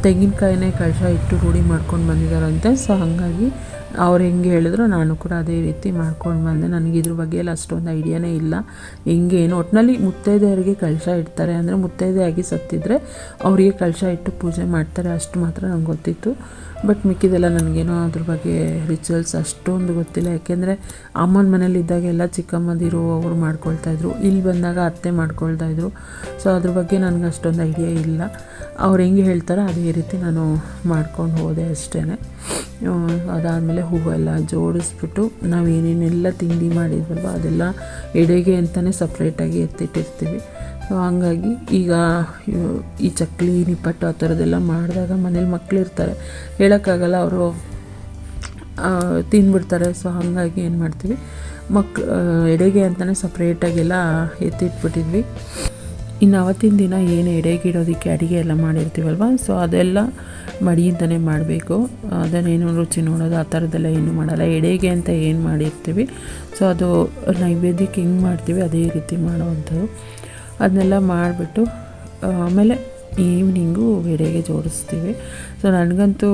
ತೆಂಗಿನಕಾಯಿನೇ ಕಳಶ ಇಟ್ಟು ರೂಢಿ ಮಾಡ್ಕೊಂಡು ಬಂದಿದ್ದಾರಂತೆ ಸೊ ಹಾಗಾಗಿ ಅವ್ರು ಹೆಂಗೆ ಹೇಳಿದ್ರು, ನಾನು ಕೂಡ ಅದೇ ರೀತಿ ಮಾಡ್ಕೊಂಡು ಬಂದೆ. ನನಗೆ ಇದ್ರ ಬಗ್ಗೆ ಎಲ್ಲ ಅಷ್ಟೊಂದು ಐಡಿಯಾನೇ ಇಲ್ಲ. ಹೆಂಗೆ ಏನು ಒಟ್ಟಿನಲ್ಲಿ ಮುತ್ತೈದೆಯರಿಗೆ ಕಳಶ ಇಡ್ತಾರೆ ಅಂದರೆ ಮುತ್ತೈದೆಯಾಗಿ ಸತ್ತಿದ್ರೆ ಅವರಿಗೆ ಕಳಶ ಇಟ್ಟು ಪೂಜೆ ಮಾಡ್ತಾರೆ ಅಷ್ಟು ಮಾತ್ರ ನಂಗೆ ಗೊತ್ತಿತ್ತು. ಬಟ್ ಮಿಕ್ಕಿದೆಲ್ಲ ನನಗೇನೋ ಅದ್ರ ಬಗ್ಗೆ ರಿಚುವಲ್ಸ್ ಅಷ್ಟೊಂದು ಗೊತ್ತಿಲ್ಲ. ಯಾಕೆಂದರೆ ಅಮ್ಮನ ಮನೇಲಿ ಇದ್ದಾಗೆಲ್ಲ ಚಿಕ್ಕಮ್ಮದಿರು ಅವರು ಮಾಡ್ಕೊಳ್ತಾಯಿದ್ರು ಇಲ್ಲಿ ಬಂದಾಗ ಅತ್ತೆ ಮಾಡ್ಕೊಳ್ತಾಯಿದ್ರು ಸೊ ಅದ್ರ ಬಗ್ಗೆ ನನಗೆ ಅಷ್ಟೊಂದು ಐಡಿಯಾ ಇಲ್ಲ. ಅವ್ರು ಹೆಂಗೆ ಹೇಳ್ತಾರೋ ಅದೇ ರೀತಿ ನಾನು ಮಾಡ್ಕೊಂಡು ಹೋದೆ ಅಷ್ಟೇ ಅದಾದಮೇಲೆ ಹೂವೆಲ್ಲ ಜೋಡಿಸ್ಬಿಟ್ಟು ನಾವು ಏನೇನೆಲ್ಲ ತಿಂಡಿ ಮಾಡಿದ್ವಲ್ವ ಅದೆಲ್ಲ ಎಡೆಗೆ ಅಂತಲೇ ಸಪ್ರೇಟಾಗಿ ಎತ್ತಿಟ್ಟಿರ್ತೀವಿ. ಹಂಗಾಗಿ ಈಗ ಈ ಚಕ್ಲಿ, ನಿಪ್ಪಟ್ಟು ಆ ಥರದ್ದೆಲ್ಲ ಮಾಡಿದಾಗ ಮನೇಲಿ ಮಕ್ಳು ಇರ್ತಾರೆ ಹೇಳೋಕ್ಕಾಗಲ್ಲ, ಅವರು ತಿಂದ್ಬಿಡ್ತಾರೆ ಸೊ ಹಾಗಾಗಿ ಏನು ಮಾಡ್ತೀವಿ? ಮಕ್ಳು ಎಡೆಗೆ ಅಂತಲೇ ಸಪ್ರೇಟಾಗೆಲ್ಲ ಎತ್ತಿಟ್ಬಿಟ್ಟಿದ್ವಿ. ಇನ್ನು ಅವತ್ತಿನ ದಿನ ಏನು ಎಡೆಗಿಡೋದಕ್ಕೆ ಅಡುಗೆ ಎಲ್ಲ ಮಾಡಿರ್ತೀವಲ್ವ? ಸೊ ಅದೆಲ್ಲ ಮಡಿಯಿಂದನೇ ಮಾಡಬೇಕು. ಅದನ್ನೇನು ರುಚಿ ನೋಡೋದು, ಆ ಥರದ್ದೆಲ್ಲ ಏನು ಮಾಡಲ್ಲ. ಎಡೆಗೆ ಅಂತ ಏನು ಮಾಡಿರ್ತೀವಿ? ಸೊ ಅದು ನೈವೇದ್ಯಕ್ಕೆ ಹೆಂಗೆ ಮಾಡ್ತೀವಿ? ಅದೇ ರೀತಿ ಮಾಡುವಂಥದ್ದು. ಅದನ್ನೆಲ್ಲ ಮಾಡಿಬಿಟ್ಟು ಆಮೇಲೆ ಈವ್ನಿಂಗು ಎಡೆಗೆ ಜೋಡಿಸ್ತೀವಿ. ಸೊ ನನಗಂತೂ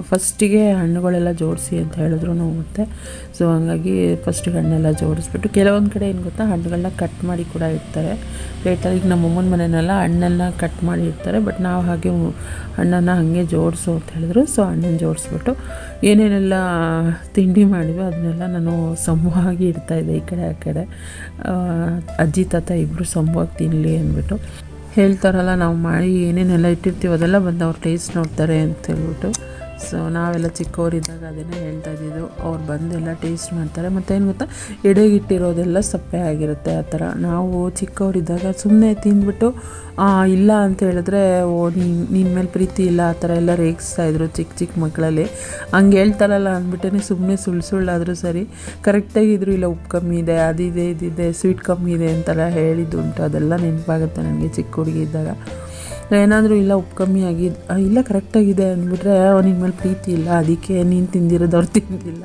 ಫಸ್ಟಿಗೆ ಹಣ್ಣುಗಳೆಲ್ಲ ಜೋಡಿಸಿ ಅಂತ ಹೇಳಿದ್ರು ಮತ್ತೆ. ಸೊ ಹಂಗಾಗಿ ಫಸ್ಟಿಗೆ ಹಣ್ಣೆಲ್ಲ ಜೋಡಿಸ್ಬಿಟ್ಟು, ಕೆಲವೊಂದು ಕಡೆ ಏನು ಗೊತ್ತಾ ಹಣ್ಣುಗಳನ್ನ ಕಟ್ ಮಾಡಿ ಕೂಡ ಇಡ್ತಾರೆ. ಪ್ಲೇಟಲ್ಲಿ ಈಗ ನಮ್ಮ ಅಮ್ಮನ ಮನೆಯಲ್ಲ ಹಣ್ಣೆಲ್ಲ ಕಟ್ ಮಾಡಿ ಇಡ್ತಾರೆ. ಬಟ್ ನಾವು ಹಾಗೆ ಹಣ್ಣನ್ನು ಹಾಗೆ ಜೋಡಿಸು ಅಂತ ಹೇಳಿದ್ರು. ಸೊ ಹಣ್ಣನ್ನು ಜೋಡಿಸ್ಬಿಟ್ಟು, ಏನೇನೆಲ್ಲ ತಿಂಡಿ ಮಾಡಿದ್ವಿ ಅದನ್ನೆಲ್ಲ ನಾನು ಸಮವಾಗಿ ಇಡ್ತಾಯಿದ್ದೆ ಈ ಕಡೆ ಆ ಕಡೆ. ಅಜ್ಜಿ, ತಾತ ಇಬ್ಬರು ಸಮವಾಗಿ ತಿನ್ನಲಿ ಅಂದ್ಬಿಟ್ಟು. ಹೇಳ್ತಾರಲ್ಲ ನಾವು ಮಾಡಿ ಏನೇನೆಲ್ಲ ಇಟ್ಟಿರ್ತೀವಿ ಅದೆಲ್ಲ ಬಂದು ಅವ್ರು ಟೇಸ್ಟ್ ನೋಡ್ತಾರೆ ಅಂತ ಹೇಳ್ಬಿಟ್ಟು ಸೊ ನಾವೆಲ್ಲ ಚಿಕ್ಕವರಿದ್ದಾಗ ಅದನ್ನು ಹೇಳ್ತಾ ಇದ್ದಿದ್ದು. ಅವ್ರು ಬಂದೆಲ್ಲ ಟೇಸ್ಟ್ ಮಾಡ್ತಾರೆ. ಮತ್ತು ಏನು ಗೊತ್ತಾ? ಎಡೆಗಿಟ್ಟಿರೋದೆಲ್ಲ ಸಪ್ಪೆ ಆಗಿರುತ್ತೆ ಆ ಥರ. ನಾವು ಚಿಕ್ಕವರಿದ್ದಾಗ ಸುಮ್ಮನೆ ತಿಂದ್ಬಿಟ್ಟು ಇಲ್ಲ ಅಂತ ಹೇಳಿದ್ರೆ, ಓ ನಿನ್ನ ನಿನ್ನ ಮೇಲೆ ಪ್ರೀತಿ ಇಲ್ಲ. ಆ ಥರ ಎಲ್ಲ ರೇಗಿಸ್ತಾ ಇದ್ರು ಚಿಕ್ಕ ಚಿಕ್ಕ ಮಕ್ಕಳಲ್ಲಿ. ಹಂಗೆ ಹೇಳ್ತಾರಲ್ಲ ಅಂದ್ಬಿಟ್ಟೇ ಸುಮ್ಮನೆ ಸುಳ್ಳು ಸುಳ್ಳಾದರೂ ಸರಿ. ಕರೆಕ್ಟಾಗಿದ್ರು ಇಲ್ಲ, ಉಪ್ಪು ಕಮ್ಮಿ ಇದೆ, ಅದಿದೆ, ಇದಿದೆ ಸ್ವೀಟ್ ಕಮ್ಮಿ ಇದೆ ಅಂತೆಲ್ಲ ಹೇಳಿದ್ದುಂಟು. ಅದೆಲ್ಲ ನೆನಪಾಗುತ್ತೆ ನನಗೆ ಚಿಕ್ಕ ಹುಡುಗಿ ಇದ್ದಾಗ. ಏನಾದರೂ ಇಲ್ಲ ಉಪ್ಪು ಕಮ್ಮಿ ಆಗಿ ಆ, ಇಲ್ಲ ಕರೆಕ್ಟಾಗಿದೆ ಅಂದ್ಬಿಟ್ರೆ ನಿನ್ನ ಮೇಲೆ ಪ್ರೀತಿ ಇಲ್ಲ ಅದಕ್ಕೆ ನೀನು ತಿಂದಿರೋದು ಅವ್ರು ತಿಂದಿಲ್ಲ.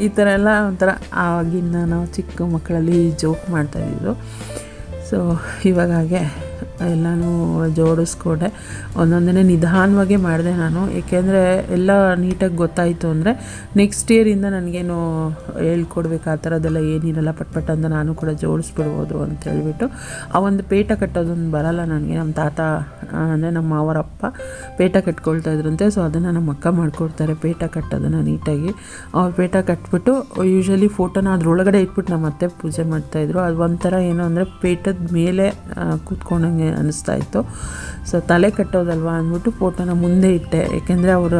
ಈ ಥರ ಎಲ್ಲ ಒಂಥರ ಆವಾಗಿನ ನಾವು ಚಿಕ್ಕ ಮಕ್ಕಳಲ್ಲಿ ಜೋಕ್ ಮಾಡ್ತಾಯಿದ್ರು ಸೊ ಇವಾಗ ಹಾಗೆ ಎಲ್ಲನೂ ಜೋಡಿಸ್ಕೊಂಡೆ. ಒಂದೊಂದೇ ನಿಧಾನವಾಗೇ ಮಾಡಿದೆ ನಾನು. ಏಕೆಂದರೆ ಎಲ್ಲ ನೀಟಾಗಿ ಗೊತ್ತಾಯಿತು ಅಂದರೆ ನೆಕ್ಸ್ಟ್ ಇಯರಿಂದ ನನಗೇನು ಹೇಳ್ಕೊಡ್ಬೇಕು ಆ ಥರದ್ದೆಲ್ಲ ಏನಿರಲ್ಲ ಪಟ್ ಪಟ್ ಅಂತ ನಾನು ಕೂಡ ಜೋಡಿಸ್ಬಿಡ್ಬೋದು ಅಂತ ಹೇಳಿಬಿಟ್ಟು ಆ ಒಂದು ಪೇಟ ಕಟ್ಟೋದೊಂದು ಬರಲ್ಲ ನನಗೆ. ನಮ್ಮ ತಾತ ಅಂದರೆ ನಮ್ಮ ಮಾವರಪ್ಪ ಪೇಟ ಕಟ್ಕೊಳ್ತಾ ಇದ್ರಂತೆ ಸೊ ಅದನ್ನು ನಮ್ಮ ಅಕ್ಕ ಮಾಡ್ಕೊಡ್ತಾರೆ ಪೇಟ ಕಟ್ಟೋದನ್ನು ನೀಟಾಗಿ. ಅವ್ರು ಪೇಟ ಕಟ್ಬಿಟ್ಟು ಯೂಶ್ವಲಿ ಫೋಟೋನ ಅದ್ರೊಳಗಡೆ ಇಟ್ಬಿಟ್ಟು ನಮ್ಮ ಅತ್ತೆ ಪೂಜೆ ಮಾಡ್ತಾಯಿದ್ರು ಅದು ಒಂಥರ ಏನು ಅಂದರೆ ಪೇಟದ ಮೇಲೆ ಆ, ಕೂತ್ಕೊಂಡಂಗೆ ಅನ್ನಿಸ್ತಾ ಇತ್ತು ಸೊ ತಲೆ ಕಟ್ಟೋದಲ್ವಾ ಅಂದ್ಬಿಟ್ಟು ಫೋಟೋನ ಮುಂದೆ ಇಟ್ಟೆ. ಏಕೆಂದರೆ ಅವರ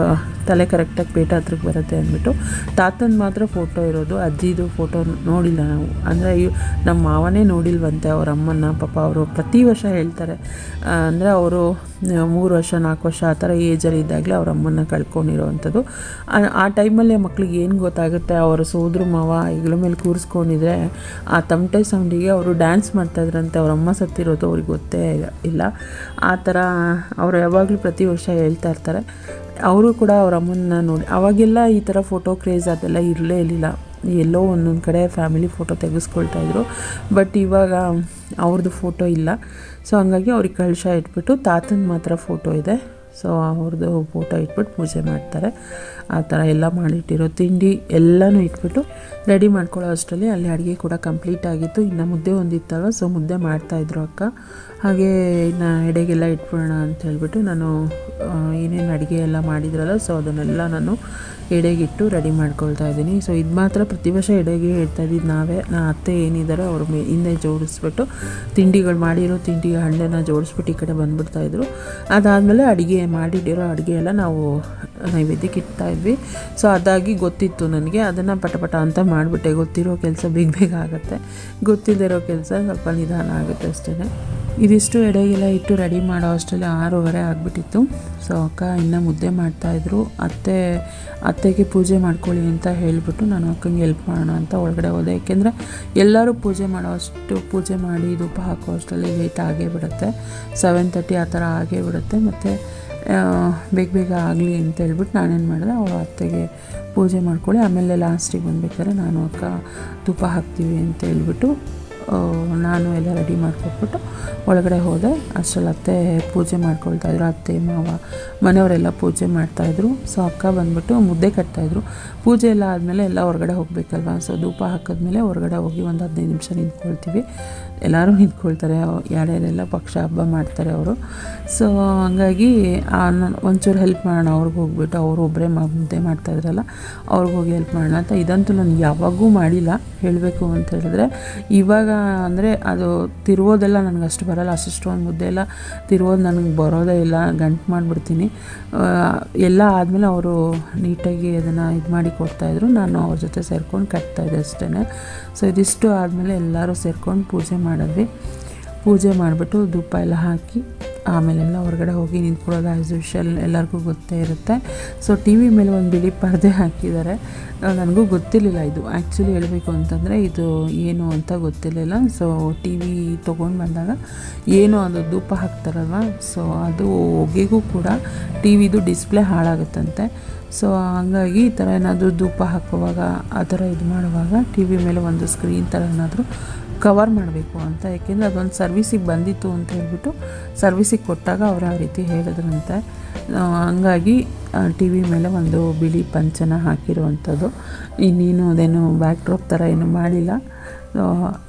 ತಲೆ ಕರೆಕ್ಟಾಗಿ ಪೇಟ ಹತ್ರಕ್ಕೆ ಬರುತ್ತೆ ಅಂದ್ಬಿಟ್ಟು. ತಾತನ ಮಾತ್ರ ಫೋಟೋ ಇರೋದು, ಅಜ್ಜಿದು ಫೋಟೋ ನೋಡಿಲ್ಲ ನಾವು. ಅಂದರೆ ನಮ್ಮ ಮಾವನೇ ನೋಡಿಲ್ವಂತೆ ಅವ್ರ ಅಮ್ಮನ ಪಾಪ ಅವರು ಪ್ರತಿ ವರ್ಷ ಹೇಳ್ತಾರೆ. ಅಂದರೆ ಅವರು ಮೂರು ವರ್ಷ, ನಾಲ್ಕು ವರ್ಷ ಆ ಥರ ಏಜಲ್ಲಿ ಇದ್ದಾಗಲೇ ಅವ್ರ ಅಮ್ಮನ ಕಳ್ಕೊಂಡಿರೋವಂಥದ್ದು ಆ- ಆ ಟೈಮಲ್ಲಿ ಮಕ್ಳಿಗೆ ಏನು ಗೊತ್ತಾಗುತ್ತೆ? ಅವರ ಸೋದ್ರ ಮಾವ ಹೆಗ್ಲ ಮೇಲೆ ಕೂರಿಸ್ಕೊಂಡಿದ್ರೆ ಆ ತಮಟೆ ಸೌಂಡಿಗೆ ಅವರು ಡ್ಯಾನ್ಸ್ ಮಾಡ್ತಾಯಿದ್ರಂತೆ ಅವ್ರ ಅಮ್ಮ ಸತ್ತಿರೋದು ಅವ್ರಿಗೆ ಗೊತ್ತೇ ಇಲ್ಲ. ಆ ಥರ ಅವರು ಯಾವಾಗಲೂ ಪ್ರತಿ ವರ್ಷ ಹೇಳ್ತಾ ಇರ್ತಾರೆ. ಅವರು ಕೂಡ ಅವ್ರ ಅಮ್ಮನ್ನ ನೋಡಿ, ಅವಾಗೆಲ್ಲ ಈ ಥರ ಫೋಟೋ ಕ್ರೇಜ್ ಅದೆಲ್ಲ ಇರಲೇ ಇರಲಿಲ್ಲ. ಎಲ್ಲೋ ಒಂದೊಂದು ಕಡೆ ಫ್ಯಾಮಿಲಿ ಫೋಟೋ ತೆಗೆಸ್ಕೊಳ್ತಾ ಇದ್ರು. ಬಟ್ ಇವಾಗ ಅವ್ರದ್ದು ಫೋಟೋ ಇಲ್ಲ. ಸೊ ಹಂಗಾಗಿ ಅವ್ರಿಗೆ ಕಳಶ ಇಟ್ಬಿಟ್ಟು ತಾತನ ಮಾತ್ರ ಫೋಟೋ ಇದೆ. ಸೊ ಅವ್ರದ್ದು ಫೋಟೋ ಇಟ್ಬಿಟ್ಟು ಪೂಜೆ ಮಾಡ್ತಾರೆ. ಆ ಥರ ಎಲ್ಲ ಮಾಡಿಟ್ಟಿರೋ ತಿಂಡಿ ಎಲ್ಲನೂ ಇಟ್ಬಿಟ್ಟು ರೆಡಿ ಮಾಡ್ಕೊಳ್ಳೋ ಅಷ್ಟರಲ್ಲಿ ಅಲ್ಲಿ ಅಡುಗೆ ಕೂಡ ಕಂಪ್ಲೀಟ್ ಆಗಿತ್ತು. ಇನ್ನು ಮುದ್ದೆ ಒಂದಿತ್ತಲ್ವ? ಸೊ ಮುದ್ದೆ ಮಾಡ್ತಾಯಿದ್ರು ಅಕ್ಕ. ಹಾಗೆ ಇನ್ನು ಎಡೆಗೆಲ್ಲ ಇಟ್ಬಿಡೋಣ ಅಂತ ಹೇಳ್ಬಿಟ್ಟು ನಾನು ಏನೇನು ಅಡುಗೆ ಎಲ್ಲ ಮಾಡಿದ್ರಲ್ಲ ಸೊ ಅದನ್ನೆಲ್ಲ ನಾನು ಎಡೆಗಿಟ್ಟು ರೆಡಿ ಮಾಡ್ಕೊಳ್ತಾ ಇದ್ದೀನಿ. ಸೊ ಇದು ಮಾತ್ರ ಪ್ರತಿ ವರ್ಷ ಎಡೆಗೆ ಇಡ್ತಾ ಇದ್ದಿದ್ದು ನಾವೇ. ನಾ ಅತ್ತೆ ಏನಿದ್ದಾರೆ ಅವ್ರ ಮೇ, ಹಿಂದೆ ಜೋಡಿಸ್ಬಿಟ್ಟು ತಿಂಡಿಗಳು ಮಾಡಿರೋ ತಿಂಡಿ ಹಣ್ಣನ್ನು ಜೋಡಿಸ್ಬಿಟ್ಟು ಈ ಕಡೆ ಬಂದುಬಿಡ್ತಾಯಿದ್ರು ಅದಾದಮೇಲೆ ಅಡುಗೆ ಮಾಡಿಟ್ಟಿರೋ ಅಡುಗೆ ಎಲ್ಲ ನಾವು ನೈವೇದ್ಯಕ್ಕೆ ಇಡ್ತಾ ಇದ್ವಿ. ಸೊ ಅದಾಗಿ ಗೊತ್ತಿತ್ತು ನನಗೆ, ಅದನ್ನು ಪಟ ಪಟ ಅಂತ ಮಾಡಿಬಿಟ್ಟೆ. ಗೊತ್ತಿರೋ ಕೆಲಸ ಬೇಗ ಬೇಗ ಆಗುತ್ತೆ. ಗೊತ್ತಿದ್ದೇ ಇರೋ ಕೆಲಸ ಸ್ವಲ್ಪ ನಿಧಾನ ಆಗುತ್ತೆ ಅಷ್ಟೇ ಇದಿಷ್ಟು ಎಡೆಗೆಲ್ಲ ಇಟ್ಟು ರೆಡಿ ಮಾಡೋ ಅಷ್ಟರಲ್ಲಿ ಆರೂವರೆ ಆಗಿಬಿಟ್ಟಿತ್ತು. ಸೊ ಅಕ್ಕ ಇನ್ನು ಮುದ್ದೆ ಮಾಡ್ತಾಯಿದ್ರು ಅತ್ತೆ, ಅತ್ತೆಗೆ ಪೂಜೆ ಮಾಡ್ಕೊಳ್ಳಿ ಅಂತ ಹೇಳಿಬಿಟ್ಟು ನಾನು ಅಕ್ಕಂಗೆ ಹೆಲ್ಪ್ ಮಾಡೋಣ ಅಂತ ಒಳಗಡೆ ಹೋದೆ. ಏಕೆಂದರೆ ಎಲ್ಲರೂ ಪೂಜೆ ಮಾಡೋ ಅಷ್ಟು ಪೂಜೆ ಮಾಡಿ ಧೂಪ ಹಾಕೋ ಅಷ್ಟರಲ್ಲಿ ಲೇಟ್ ಆಗೇ ಬಿಡುತ್ತೆ ಸೆವೆನ್ ತರ್ಟಿ ಆ ಥರ ಆಗೇ ಬಿಡುತ್ತೆ ಮತ್ತು ಬೇಗ ಬೇಗ ಆಗಲಿ ಅಂತ ಹೇಳ್ಬಿಟ್ಟು ನಾನೇನು ಮಾಡಿದೆ, ಅವಳು ಅತ್ತೆಗೆ ಪೂಜೆ ಮಾಡ್ಕೊಳ್ಳಿ, ಆಮೇಲೆ ಲಾಸ್ಟಿಗೆ ಬಂದ್ಬೇಕಾದ್ರೆ ನಾನು ಅಕ್ಕ ತುಪ್ಪ ಹಾಕ್ತೀವಿ ಅಂತ ಹೇಳ್ಬಿಟ್ಟು ನಾನು ಎಲ್ಲ ರೆಡಿ ಮಾಡ್ಕೊಟ್ಬಿಟ್ಟು ಒಳಗಡೆ ಹೋದೆ. ಅಷ್ಟರಲ್ಲಿ ಅತ್ತೆ ಪೂಜೆ ಮಾಡ್ಕೊಳ್ತಾಯಿದ್ರು ಅತ್ತೆ, ಮಾವ, ಮನೆಯವರೆಲ್ಲ ಪೂಜೆ ಮಾಡ್ತಾಯಿದ್ರು ಸೊ ಅಕ್ಕ ಬಂದ್ಬಿಟ್ಟು ಮುದ್ದೆ ಕಟ್ತಾಯಿದ್ರು ಪೂಜೆ ಎಲ್ಲ ಆದಮೇಲೆ ಎಲ್ಲ ಹೊರಗಡೆ ಹೋಗಬೇಕಲ್ವ? ಸೊ ಧೂಪ ಹಾಕಿದ್ಮೇಲೆ ಹೊರಗಡೆ ಹೋಗಿ ಒಂದು ಹದಿನೈದು ನಿಮಿಷ ನಿಂತ್ಕೊಳ್ತೀವಿ. ಎಲ್ಲರೂ ನಿಂತ್ಕೊಳ್ತಾರೆ ಅವ್- ಯಾರ್ಯಾರೆಲ್ಲ ಪಕ್ಷ ಹಬ್ಬ ಮಾಡ್ತಾರೆ ಅವರು. ಸೊ ಹಂಗಾಗಿ ಒಂಚೂರು ಹೆಲ್ಪ್ ಮಾಡೋಣ, ಅವ್ರಿಗೆ ಹೋಗ್ಬಿಟ್ಟು ಅವರು ಒಬ್ಬರೇ ಮುದ್ದೆ ಮಾಡ್ತಾಯಿದ್ರಲ್ಲ ಹೋಗಿ ಹೆಲ್ಪ್ ಮಾಡೋಣ ಅಂತ ಇದಂತೂ ನಾನು ಯಾವಾಗೂ ಮಾಡಿಲ್ಲ, ಹೇಳಬೇಕು ಅಂತ ಹೇಳಿದ್ರೆ. ಇವಾಗ ಅಂದರೆ ಅದು ತಿರುವೋದೆಲ್ಲ ನನಗೆ ಅಷ್ಟು ಬರಲ್ಲ ಅಷ್ಟೊಂದು ಮುದ್ದೆ ಎಲ್ಲ ತಿರುವೋದು ನನಗೆ ಬರೋದೇ ಇಲ್ಲ, ಗಂಟು ಮಾಡಿಬಿಡ್ತೀನಿ. ಎಲ್ಲ ಆದಮೇಲೆ ಅವರು ನೀಟಾಗಿ ಅದನ್ನು ಇದು ಮಾಡಿ ಕೊಡ್ತಾಯಿದ್ರು ನಾನು ಅವ್ರ ಜೊತೆ ಸೇರ್ಕೊಂಡು ಕಟ್ತಾಯಿದ್ದೆ ಅಷ್ಟೇ ಸೊ ಇದಿಷ್ಟು ಆದಮೇಲೆ ಎಲ್ಲರೂ ಸೇರ್ಕೊಂಡು ಪೂಜೆ ಮಾಡಿದ್ವಿ. ಪೂಜೆ ಮಾಡಿಬಿಟ್ಟು ಧೂಪ ಎಲ್ಲ ಹಾಕಿ ಆಮೇಲೆಲ್ಲ ಹೊರಗಡೆ ಹೋಗಿ ನಿಂತ್ಕೊಳ್ಳೋದು ಆ್ಯಸ್ ಯೂಶಲ್ ಎಲ್ಲರಿಗೂ ಗೊತ್ತೇ ಇರುತ್ತೆ. ಸೊ ಟಿ ವಿ ಮೇಲೆ ಒಂದು ಬಿಳಿ ಪರದೆ ಹಾಕಿದ್ದಾರೆ. ನನಗೂ ಗೊತ್ತಿರಲಿಲ್ಲ ಇದು. ಆ್ಯಕ್ಚುಲಿ ಹೇಳಬೇಕು ಅಂತಂದರೆ ಇದು ಏನು ಅಂತ ಗೊತ್ತಿರಲಿಲ್ಲ. ಸೊ ಟಿ ವಿ ತೊಗೊಂಡು ಬಂದಾಗ ಏನು ಅದು ಧೂಪ ಹಾಕ್ತಾರಲ್ವ? ಸೊ ಅದು ಹೊಗೆಗೂ ಕೂಡ ಟಿ ವಿದು ಡಿಸ್ಪ್ಲೇ ಹಾಳಾಗುತ್ತಂತೆ. ಸೊ ಹಂಗಾಗಿ ಈ ಥರ ಏನಾದರೂ ಧೂಪ ಹಾಕುವಾಗ ಆ ಥರ ಇದು ಮಾಡುವಾಗ ಟಿ ವಿ ಮೇಲೆ ಒಂದು ಸ್ಕ್ರೀನ್ ಥರ ಏನಾದರೂ ಕವರ್ ಮಾಡಬೇಕು ಅಂತ, ಯಾಕೆಂದರೆ ಅದೊಂದು ಸರ್ವಿಸಿಗೆ ಬಂದಿತ್ತು ಅಂತ ಹೇಳ್ಬಿಟ್ಟು ಸರ್ವಿಸಿಗೆ ಕೊಟ್ಟಾಗ ಅವರು ಆ ರೀತಿ ಹೇಳಿದ್ರಂತೆ ಹಂಗಾಗಿ ಟಿ ವಿ ಮೇಲೆ ಒಂದು ಬಿಳಿ ಪಂಚನ ಹಾಕಿರುವಂಥದ್ದು. ಇನ್ನೇನು ಅದೇನು ಬ್ಯಾಕ್ ಡ್ರಾಪ್ ಥರ ಏನು ಮಾಡಿಲ್ಲ.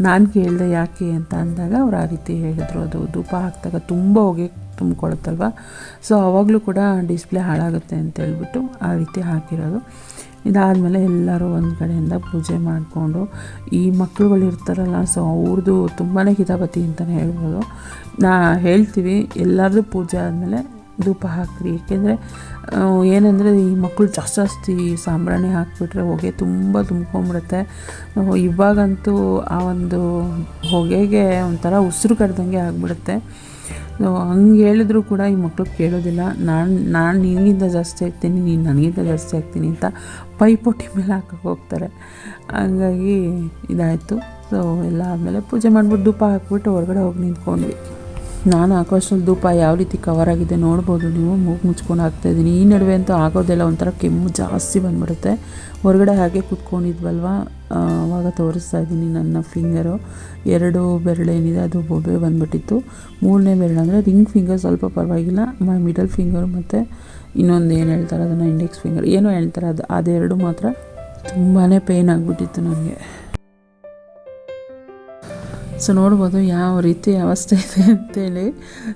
ನಾನು ಕೇಳಿದೆ ಯಾಕೆ ಅಂತ ಅಂದಾಗ ಅವ್ರು ಆ ರೀತಿ ಹೇಳಿದರು. ಅದು ಧೂಪ ಹಾಕಿದಾಗ ತುಂಬ ಹೊಗೆ ತುಂಬಿಕೊಳ್ಳುತ್ತಲ್ವ ಸೊ ಆವಾಗಲೂ ಕೂಡ ಡಿಸ್ಪ್ಲೇ ಹಾಳಾಗುತ್ತೆ ಅಂತ ಹೇಳ್ಬಿಟ್ಟು ಆ ರೀತಿ ಹಾಕಿರೋದು. ಇದಾದಮೇಲೆ ಎಲ್ಲರೂ ಒಂದು ಕಡೆಯಿಂದ ಪೂಜೆ ಮಾಡಿಕೊಂಡು, ಈ ಮಕ್ಳುಗಳು ಇರ್ತಾರಲ್ಲ ಸೊ ಅವ್ರದ್ದು ತುಂಬಾ ಹಿತಾಪತಿ ಅಂತಲೇ ಹೇಳ್ಬೋದು. ನಾ ಹೇಳ್ತೀವಿ ಎಲ್ಲರದ್ದು ಪೂಜೆ ಆದಮೇಲೆ ಧೂಪ ಹಾಕ್ರಿ. ಏಕೆಂದರೆ ಏನಂದರೆ ಈ ಮಕ್ಕಳು ಜಾಸ್ತಿ ಜಾಸ್ತಿ ಸಾಂಬ್ರಾಣಿ ಹಾಕಿಬಿಟ್ರೆ ಹೊಗೆ ತುಂಬ ತುಂಬ್ಕೊಂಬಿಡುತ್ತೆ ಇವಾಗಂತೂ ಆ ಒಂದು ಹೊಗೆಗೆ ಒಂಥರ ಉಸಿರು ಕಡ್ದಂಗೆ ಆಗಿಬಿಡುತ್ತೆ. ಹಂಗೆ ಹೇಳಿದ್ರು ಕೂಡ ಈ ಮಕ್ಕಳು ಕೇಳೋದಿಲ್ಲ. ನಾನು ನಾನು ನಿನಗಿಂತ ಜಾಸ್ತಿ ಆಗ್ತೀನಿ, ನೀನು ನನಗಿಂತ ಜಾಸ್ತಿ ಆಗ್ತೀನಿ ಅಂತ ಪೈಪೋಟಿ ಮೇಲೆ ಹಾಕಕ್ಕೆ ಹೋಗ್ತಾರೆ. ಹಂಗಾಗಿ ಇದಾಯಿತು. ಸೊ ಎಲ್ಲ ಆದಮೇಲೆ ಪೂಜೆ ಮಾಡಿಬಿಟ್ಟು ಧೂಪ ಹಾಕ್ಬಿಟ್ಟು ಹೊರಗಡೆ ಹೋಗಿ ನಿಂತ್ಕೊಂಡ್ವಿ. ನಾನು ಆಕಾಶದ ಧೂಪ ಯಾವ ರೀತಿ ಕವರ್ ಆಗಿದೆ ನೋಡ್ಬೋದು. ನೀವು ಮೂಗು ಮುಚ್ಕೊಂಡು ಹಾಕ್ತಾಯಿದ್ದೀನಿ ಈ ನಡುವೆ ಅಂತೂ ಆಗೋದೆಲ್ಲ ಒಂಥರ ಕೆಮ್ಮು ಜಾಸ್ತಿ ಬಂದ್ಬಿಡುತ್ತೆ. ಹೊರಗಡೆ ಹಾಗೆ ಕೂತ್ಕೊಂಡಿದ್ವಲ್ವ? ಆವಾಗ ತೋರಿಸ್ತಾ ಇದ್ದೀನಿ ನನ್ನ ಫಿಂಗರು ಎರಡು ಬೆರಳೇನಿದೆ ಅದು ಬೊಬ್ಬೆ ಬಂದುಬಿಟ್ಟಿತ್ತು. ಮೂರನೇ ಬೆರಳು ಅಂದರೆ ರಿಂಗ್ ಫಿಂಗರ್ ಸ್ವಲ್ಪ ಪರವಾಗಿಲ್ಲ. ಮಿಡಲ್ ಫಿಂಗರು ಮತ್ತು ಇನ್ನೊಂದು ಏನು ಹೇಳ್ತಾರೆ, ಅದನ್ನು ಇಂಡೆಕ್ಸ್ ಫಿಂಗರ್ ಏನೋ ಹೇಳ್ತಾರೆ, ಅದು, ಅದೆರಡು ಮಾತ್ರ ತುಂಬಾ ಪೇಯ್ನ್ ಆಗಿಬಿಟ್ಟಿತ್ತು ನನಗೆ. ಸೊ ನೋಡ್ಬೋದು ಯಾವ ರೀತಿ ಅವಸ್ಥೆ ಇದೆ ಅಂತೇಳಿ.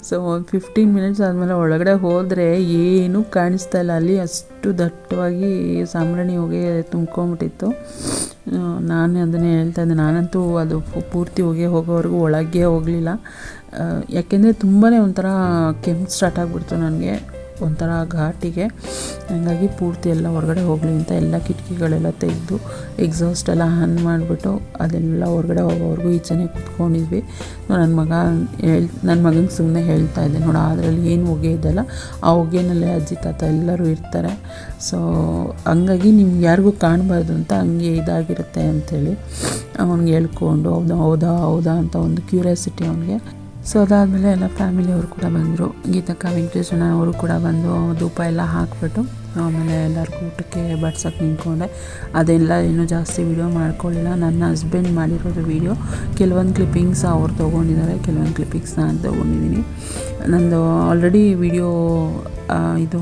ಸೊ ಒಂದು ಫಿಫ್ಟೀನ್ ಮಿನಿಟ್ಸ್ ಆದಮೇಲೆ ಒಳಗಡೆ ಹೋದರೆ ಏನೂ ಕಾಣಿಸ್ತಾ ಇಲ್ಲ. ಅಲ್ಲಿ ಅಷ್ಟು ದಟ್ಟವಾಗಿ ಸಾಂಬ್ರಾಣಿ ಹೋಗಿ ತುಂಬ್ಕೊಂಬಿಟ್ಟಿತ್ತು ನಾನು ಅದನ್ನೇ ಹೇಳ್ತಾ ಇದ್ದೆ. ನಾನಂತೂ ಅದು ಪೂರ್ತಿ ಹೋಗಿ ಹೋಗೋವರೆಗೂ ಒಳಗೆ ಹೋಗಲಿಲ್ಲ. ಯಾಕೆಂದರೆ ತುಂಬಾ ಒಂಥರ ಕೆಮ್ಮು ಸ್ಟಾರ್ಟ್ ಆಗಿಬಿಡ್ತು ನನಗೆ. ಒಂಥರ ಘಾಟಿಗೆ. ಹಂಗಾಗಿ ಪೂರ್ತಿ ಎಲ್ಲ ಹೊರಗಡೆ ಹೋಗಲಿ ಅಂತ ಎಲ್ಲ ಕಿಟಕಿಗಳೆಲ್ಲ ತೆಗೆದು ಎಕ್ಸಾಸ್ಟ್ ಎಲ್ಲ ಆನ್ ಮಾಡಿಬಿಟ್ಟು ಅದೆಲ್ಲ ಹೊರಗಡೆ ಹೋಗೋವರೆಗೂ ಈಚೆನೇ ಕೂತ್ಕೊಂಡಿದ್ವಿ. ನನ್ನ ಮಗ ಹೇಳ್ ನನ್ನ ಮಗನಿಗೆ ಸುಮ್ಮನೆ ಹೇಳ್ತಾ ಇದ್ದೆ. ನೋಡಿ, ಅದರಲ್ಲಿ ಏನು ಹೊಗೆ ಇದೆಯಲ್ಲ, ಆ ಹೊಗೆನಲ್ಲೇ ಅಜ್ಜಿ, ತಾತ ಎಲ್ಲರೂ ಇರ್ತಾರೆ. ಸೊ ಹಂಗಾಗಿ ನಿಮ್ಗೆ ಯಾರಿಗೂ ಕಾಣಬಾರ್ದು ಅಂತ ಹಂಗೆ ಇದಾಗಿರುತ್ತೆ ಅಂಥೇಳಿ ಅವ್ನಿಗೆ ಹೇಳ್ಕೊಂಡು, ಹೌದಾ ಹೌದಾ ಹೌದಾ ಅಂತ ಒಂದು ಕ್ಯೂರಿಯಾಸಿಟಿ ಅವನಿಗೆ ಸೊ ಅದಾದಮೇಲೆ ಎಲ್ಲ ಫ್ಯಾಮಿಲಿಯವರು ಕೂಡ ಬಂದರು. ಗೀತಕ್ಕ ವೆಂಕಟೇಶ್ವರ ಅವರು ಕೂಡ ಬಂದು ಧೂಪ ಎಲ್ಲ ಹಾಕ್ಬಿಟ್ಟು, ಆಮೇಲೆ ಎಲ್ಲರಿಗೂ ಊಟಕ್ಕೆ ಬಡ್ಸೋಕೆ ನಿಂತ್ಕೊಂಡೆ. ಅದೆಲ್ಲ ಇನ್ನೂ ಜಾಸ್ತಿ ವೀಡಿಯೋ ಮಾಡ್ಕೊಳ್ಳಿಲ್ಲ ನನ್ನ ಹಸ್ಬೆಂಡ್ ಮಾಡಿರೋದು ವೀಡಿಯೋ ಕೆಲವೊಂದು ಕ್ಲಿಪ್ಪಿಂಗ್ಸ್ ಅವ್ರು ತೊಗೊಂಡಿದ್ದಾರೆ. ಕೆಲವೊಂದು ಕ್ಲಿಪ್ಪಿಂಗ್ಸ್ ನಾನು ತೊಗೊಂಡಿದ್ದೀನಿ. ನಂದು ಆಲ್ರೆಡಿ ವಿಡಿಯೋ ಇದು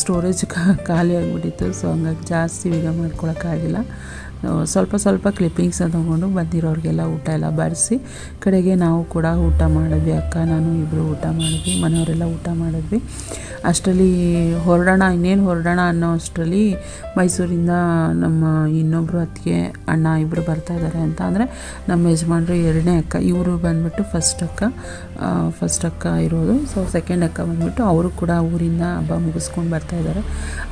ಸ್ಟೋರೇಜ್ ಖಾಲಿ ಆಗಿಬಿಟ್ಟಿತ್ತು. ಸೊ ಹಂಗಾಗಿ ಜಾಸ್ತಿ ವೀಡಿಯೋ ಮಾಡ್ಕೊಳಕ್ಕಾಗಿಲ್ಲ. ಸ್ವಲ್ಪ ಸ್ವಲ್ಪ ಕ್ಲಿಪ್ಪಿಂಗ್ಸ್ ತೊಗೊಂಡು ಬಂದಿರೋರಿಗೆಲ್ಲ ಊಟ ಎಲ್ಲ ಬಡಿಸಿ, ಕಡೆಗೆ ನಾವು ಕೂಡ ಊಟ ಮಾಡಿದ್ವಿ. ಅಕ್ಕ, ನಾನು ಇಬ್ಬರು ಊಟ ಮಾಡಿದ್ವಿ, ಮನೆಯವರೆಲ್ಲ ಊಟ ಮಾಡಿದ್ವಿ. ಅಷ್ಟರಲ್ಲಿ ಹೊರಡೋಣ, ಇನ್ನೇನು ಹೊರಡೋಣ ಅನ್ನೋ ಅಷ್ಟರಲ್ಲಿ ಮೈಸೂರಿಂದ ನಮ್ಮ ಇನ್ನೊಬ್ಬರು ಅತ್ತಿಗೆ ಅಣ್ಣ ಇಬ್ಬರು ಬರ್ತಾ ಇದ್ದಾರೆ ಅಂತ. ಅಂದರೆ ನಮ್ಮ ಯಜಮಾನ್ರು ಎರಡನೇ ಅಕ್ಕ, ಇವರು ಬಂದ್ಬಿಟ್ಟು ಫಸ್ಟ್ ಅಕ್ಕ ಫಸ್ಟ್ ಅಕ್ಕ ಇರೋದು. ಸೊ ಸೆಕೆಂಡ್ ಅಕ್ಕ ಬಂದ್ಬಿಟ್ಟು ಅವರು ಕೂಡ ಊರಿಂದ ಹಬ್ಬ ಮುಗಿಸ್ಕೊಂಡು ಬರ್ತಾ ಇದ್ದಾರೆ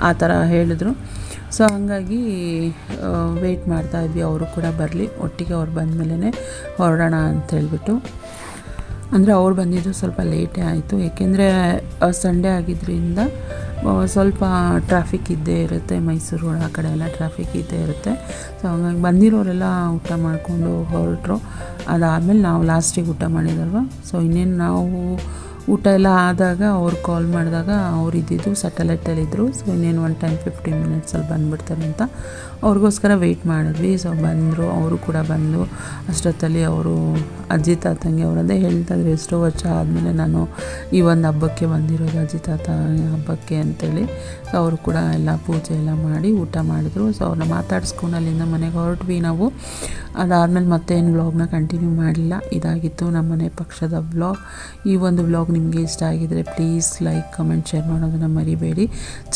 ಆ ಥರ ಹೇಳಿದ್ರು. ಸೊ ಹಂಗಾಗಿ ವೆಯ್ಟ್ ಮಾಡ್ತಾ ಇದ್ವಿ. ಅವರು ಕೂಡ ಬರಲಿ. ಒಟ್ಟಿಗೆ ಅವ್ರು ಬಂದಮೇಲೆ ಹೊರಡೋಣ ಅಂತ ಹೇಳ್ಬಿಟ್ಟು. ಅಂದರೆ ಅವ್ರು ಬಂದಿದ್ದು ಸ್ವಲ್ಪ ಲೇಟೇ ಆಯಿತು. ಏಕೆಂದರೆ ಸಂಡೇ ಆಗಿದ್ದರಿಂದ ಸ್ವಲ್ಪ ಟ್ರಾಫಿಕ್ ಇದ್ದೇ ಇರುತ್ತೆ. ಮೈಸೂರು ಆ ಕಡೆ ಎಲ್ಲ ಟ್ರಾಫಿಕ್ ಇದ್ದೇ ಇರುತ್ತೆ. ಸೊ ಹಂಗಾಗಿ ಬಂದಿರೋರೆಲ್ಲ ಊಟ ಮಾಡಿಕೊಂಡು ಹೊರಟ್ರು. ಅದಾದಮೇಲೆ ನಾವು ಲಾಸ್ಟಿಗೆ ಊಟ ಮಾಡಿದಲ್ವ? ಸೊ ಇನ್ನೇನು ನಾವು ಊಟ ಎಲ್ಲ ಆದಾಗ ಅವ್ರು ಕಾಲ್ ಮಾಡಿದಾಗ ಅವ್ರು ಇದ್ದಿದ್ದು ಸ್ಯಾಟಲೈಟಲ್ಲಿದ್ದರು ಸೊ ಇನ್ನೇನು ಒನ್ ಟೈಮ್ ಫಿಫ್ಟೀನ್ ಮಿನಿಟ್ಸಲ್ಲಿ ಬಂದುಬಿಡ್ತಾರೆ ಅಂತ. ಅವ್ರಿಗೋಸ್ಕರ ವೆಯ್ಟ್ ಮಾಡಿದ್ವಿ. ಸೊ ಬಂದರು, ಅವರು ಕೂಡ ಬಂದು ಅಷ್ಟೊತ್ತಲ್ಲಿ ಅವರು ಅಜ್ಜಿ ತಾತಂಗೆ ಅವರದೇ ಹೇಳ್ತಾ ಇದ್ರು, ಎಷ್ಟೋ ವರ್ಷ ಆದಮೇಲೆ ನಾನು ಈ ಒಂದು ಹಬ್ಬಕ್ಕೆ ಬಂದಿರೋದು ಅಜ್ಜಿ ತಾತ ಹಬ್ಬಕ್ಕೆ ಅಂತೇಳಿ. ಸೊ ಅವರು ಕೂಡ ಎಲ್ಲ ಪೂಜೆ ಎಲ್ಲ ಮಾಡಿ ಊಟ ಮಾಡಿದ್ರು. ಸೊ ಅವ್ರನ್ನ ಮಾತಾಡಿಸ್ಕೊಂಡು ಅಲ್ಲಿಂದ ಮನೆಗೆ ಹೊರಟ್ವಿ ನಾವು. ಅದಾದಮೇಲೆ ಮತ್ತೆ ಏನು ವ್ಲಾಗ್ನ ಕಂಟಿನ್ಯೂ ಮಾಡಲಿಲ್ಲ. ಇದಾಗಿತ್ತು ನಮ್ಮ ಮನೆ ಪಕ್ಷದ ವ್ಲಾಗ್ ಈ ಒಂದು ವ್ಲಾಗ್ ನಿಮಗೆ ಇಷ್ಟ ಆಗಿದರೆ ಪ್ಲೀಸ್ ಲೈಕ್ ಕಮೆಂಟ್ ಶೇರ್ ಮಾಡೋದನ್ನು ಮರಿಬೇಡಿ.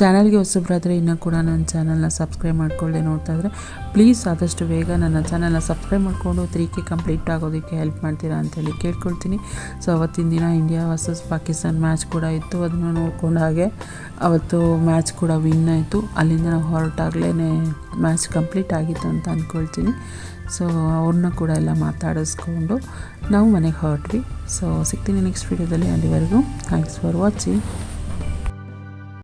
ಚಾನಲ್ಗೆ ಹೊಸಬ್ರಾದರೆ ಇನ್ನೂ ಕೂಡ ನನ್ನ ಚಾನಲ್ನ ಸಬ್ಸ್ಕ್ರೈಬ್ ಮಾಡ್ಕೊಳ್ಳದೆ ನೋಡ್ತಾ ಇದ್ರೆ ಪ್ಲೀಸ್ ಆದಷ್ಟು ಬೇಗ ನನ್ನ ಚಾನಲ್ನ ಸಬ್ಸ್ಕ್ರೈಬ್ ಮಾಡಿಕೊಂಡು ತ್ರೀ ಕೆ ಕಂಪ್ಲೀಟ್ ಆಗೋದಕ್ಕೆ ಹೆಲ್ಪ್ ಮಾಡ್ತೀರಾ ಅಂತೇಳಿ ಕೇಳ್ಕೊಳ್ತೀನಿ. ಸೊ ಅವತ್ತಿನ ದಿನ ಇಂಡಿಯಾ ವರ್ಸಸ್ ಪಾಕಿಸ್ತಾನ್ ಮ್ಯಾಚ್ ಕೂಡ ಇತ್ತು. ಅದನ್ನು ನೋಡ್ಕೊಂಡು ಹಾಗೆ ಅವತ್ತು ಮ್ಯಾಚ್ ಕೂಡ ವಿನ್ ಆಯಿತು. ಅಲ್ಲಿಂದ ನಾವು ಹೊರಟಾಗಲೇ ಮ್ಯಾಚ್ ಕಂಪ್ಲೀಟ್ ಆಗಿತ್ತು ಅಂತ ಅಂದ್ಕೊಳ್ತೀನಿ ಸೊ ಅವ್ರನ್ನ ಕೂಡ ಎಲ್ಲ ಮಾತಾಡಿಸ್ಕೊಂಡು ನಾವು ಮನೆಗೆ ಹೊರಟ್ವಿ. ಸೊ ಸಿಗ್ತೀನಿ ನೆಕ್ಸ್ಟ್ ವೀಡಿಯೋದಲ್ಲಿ ಅಲ್ಲಿವರೆಗೂ. Thanks for watching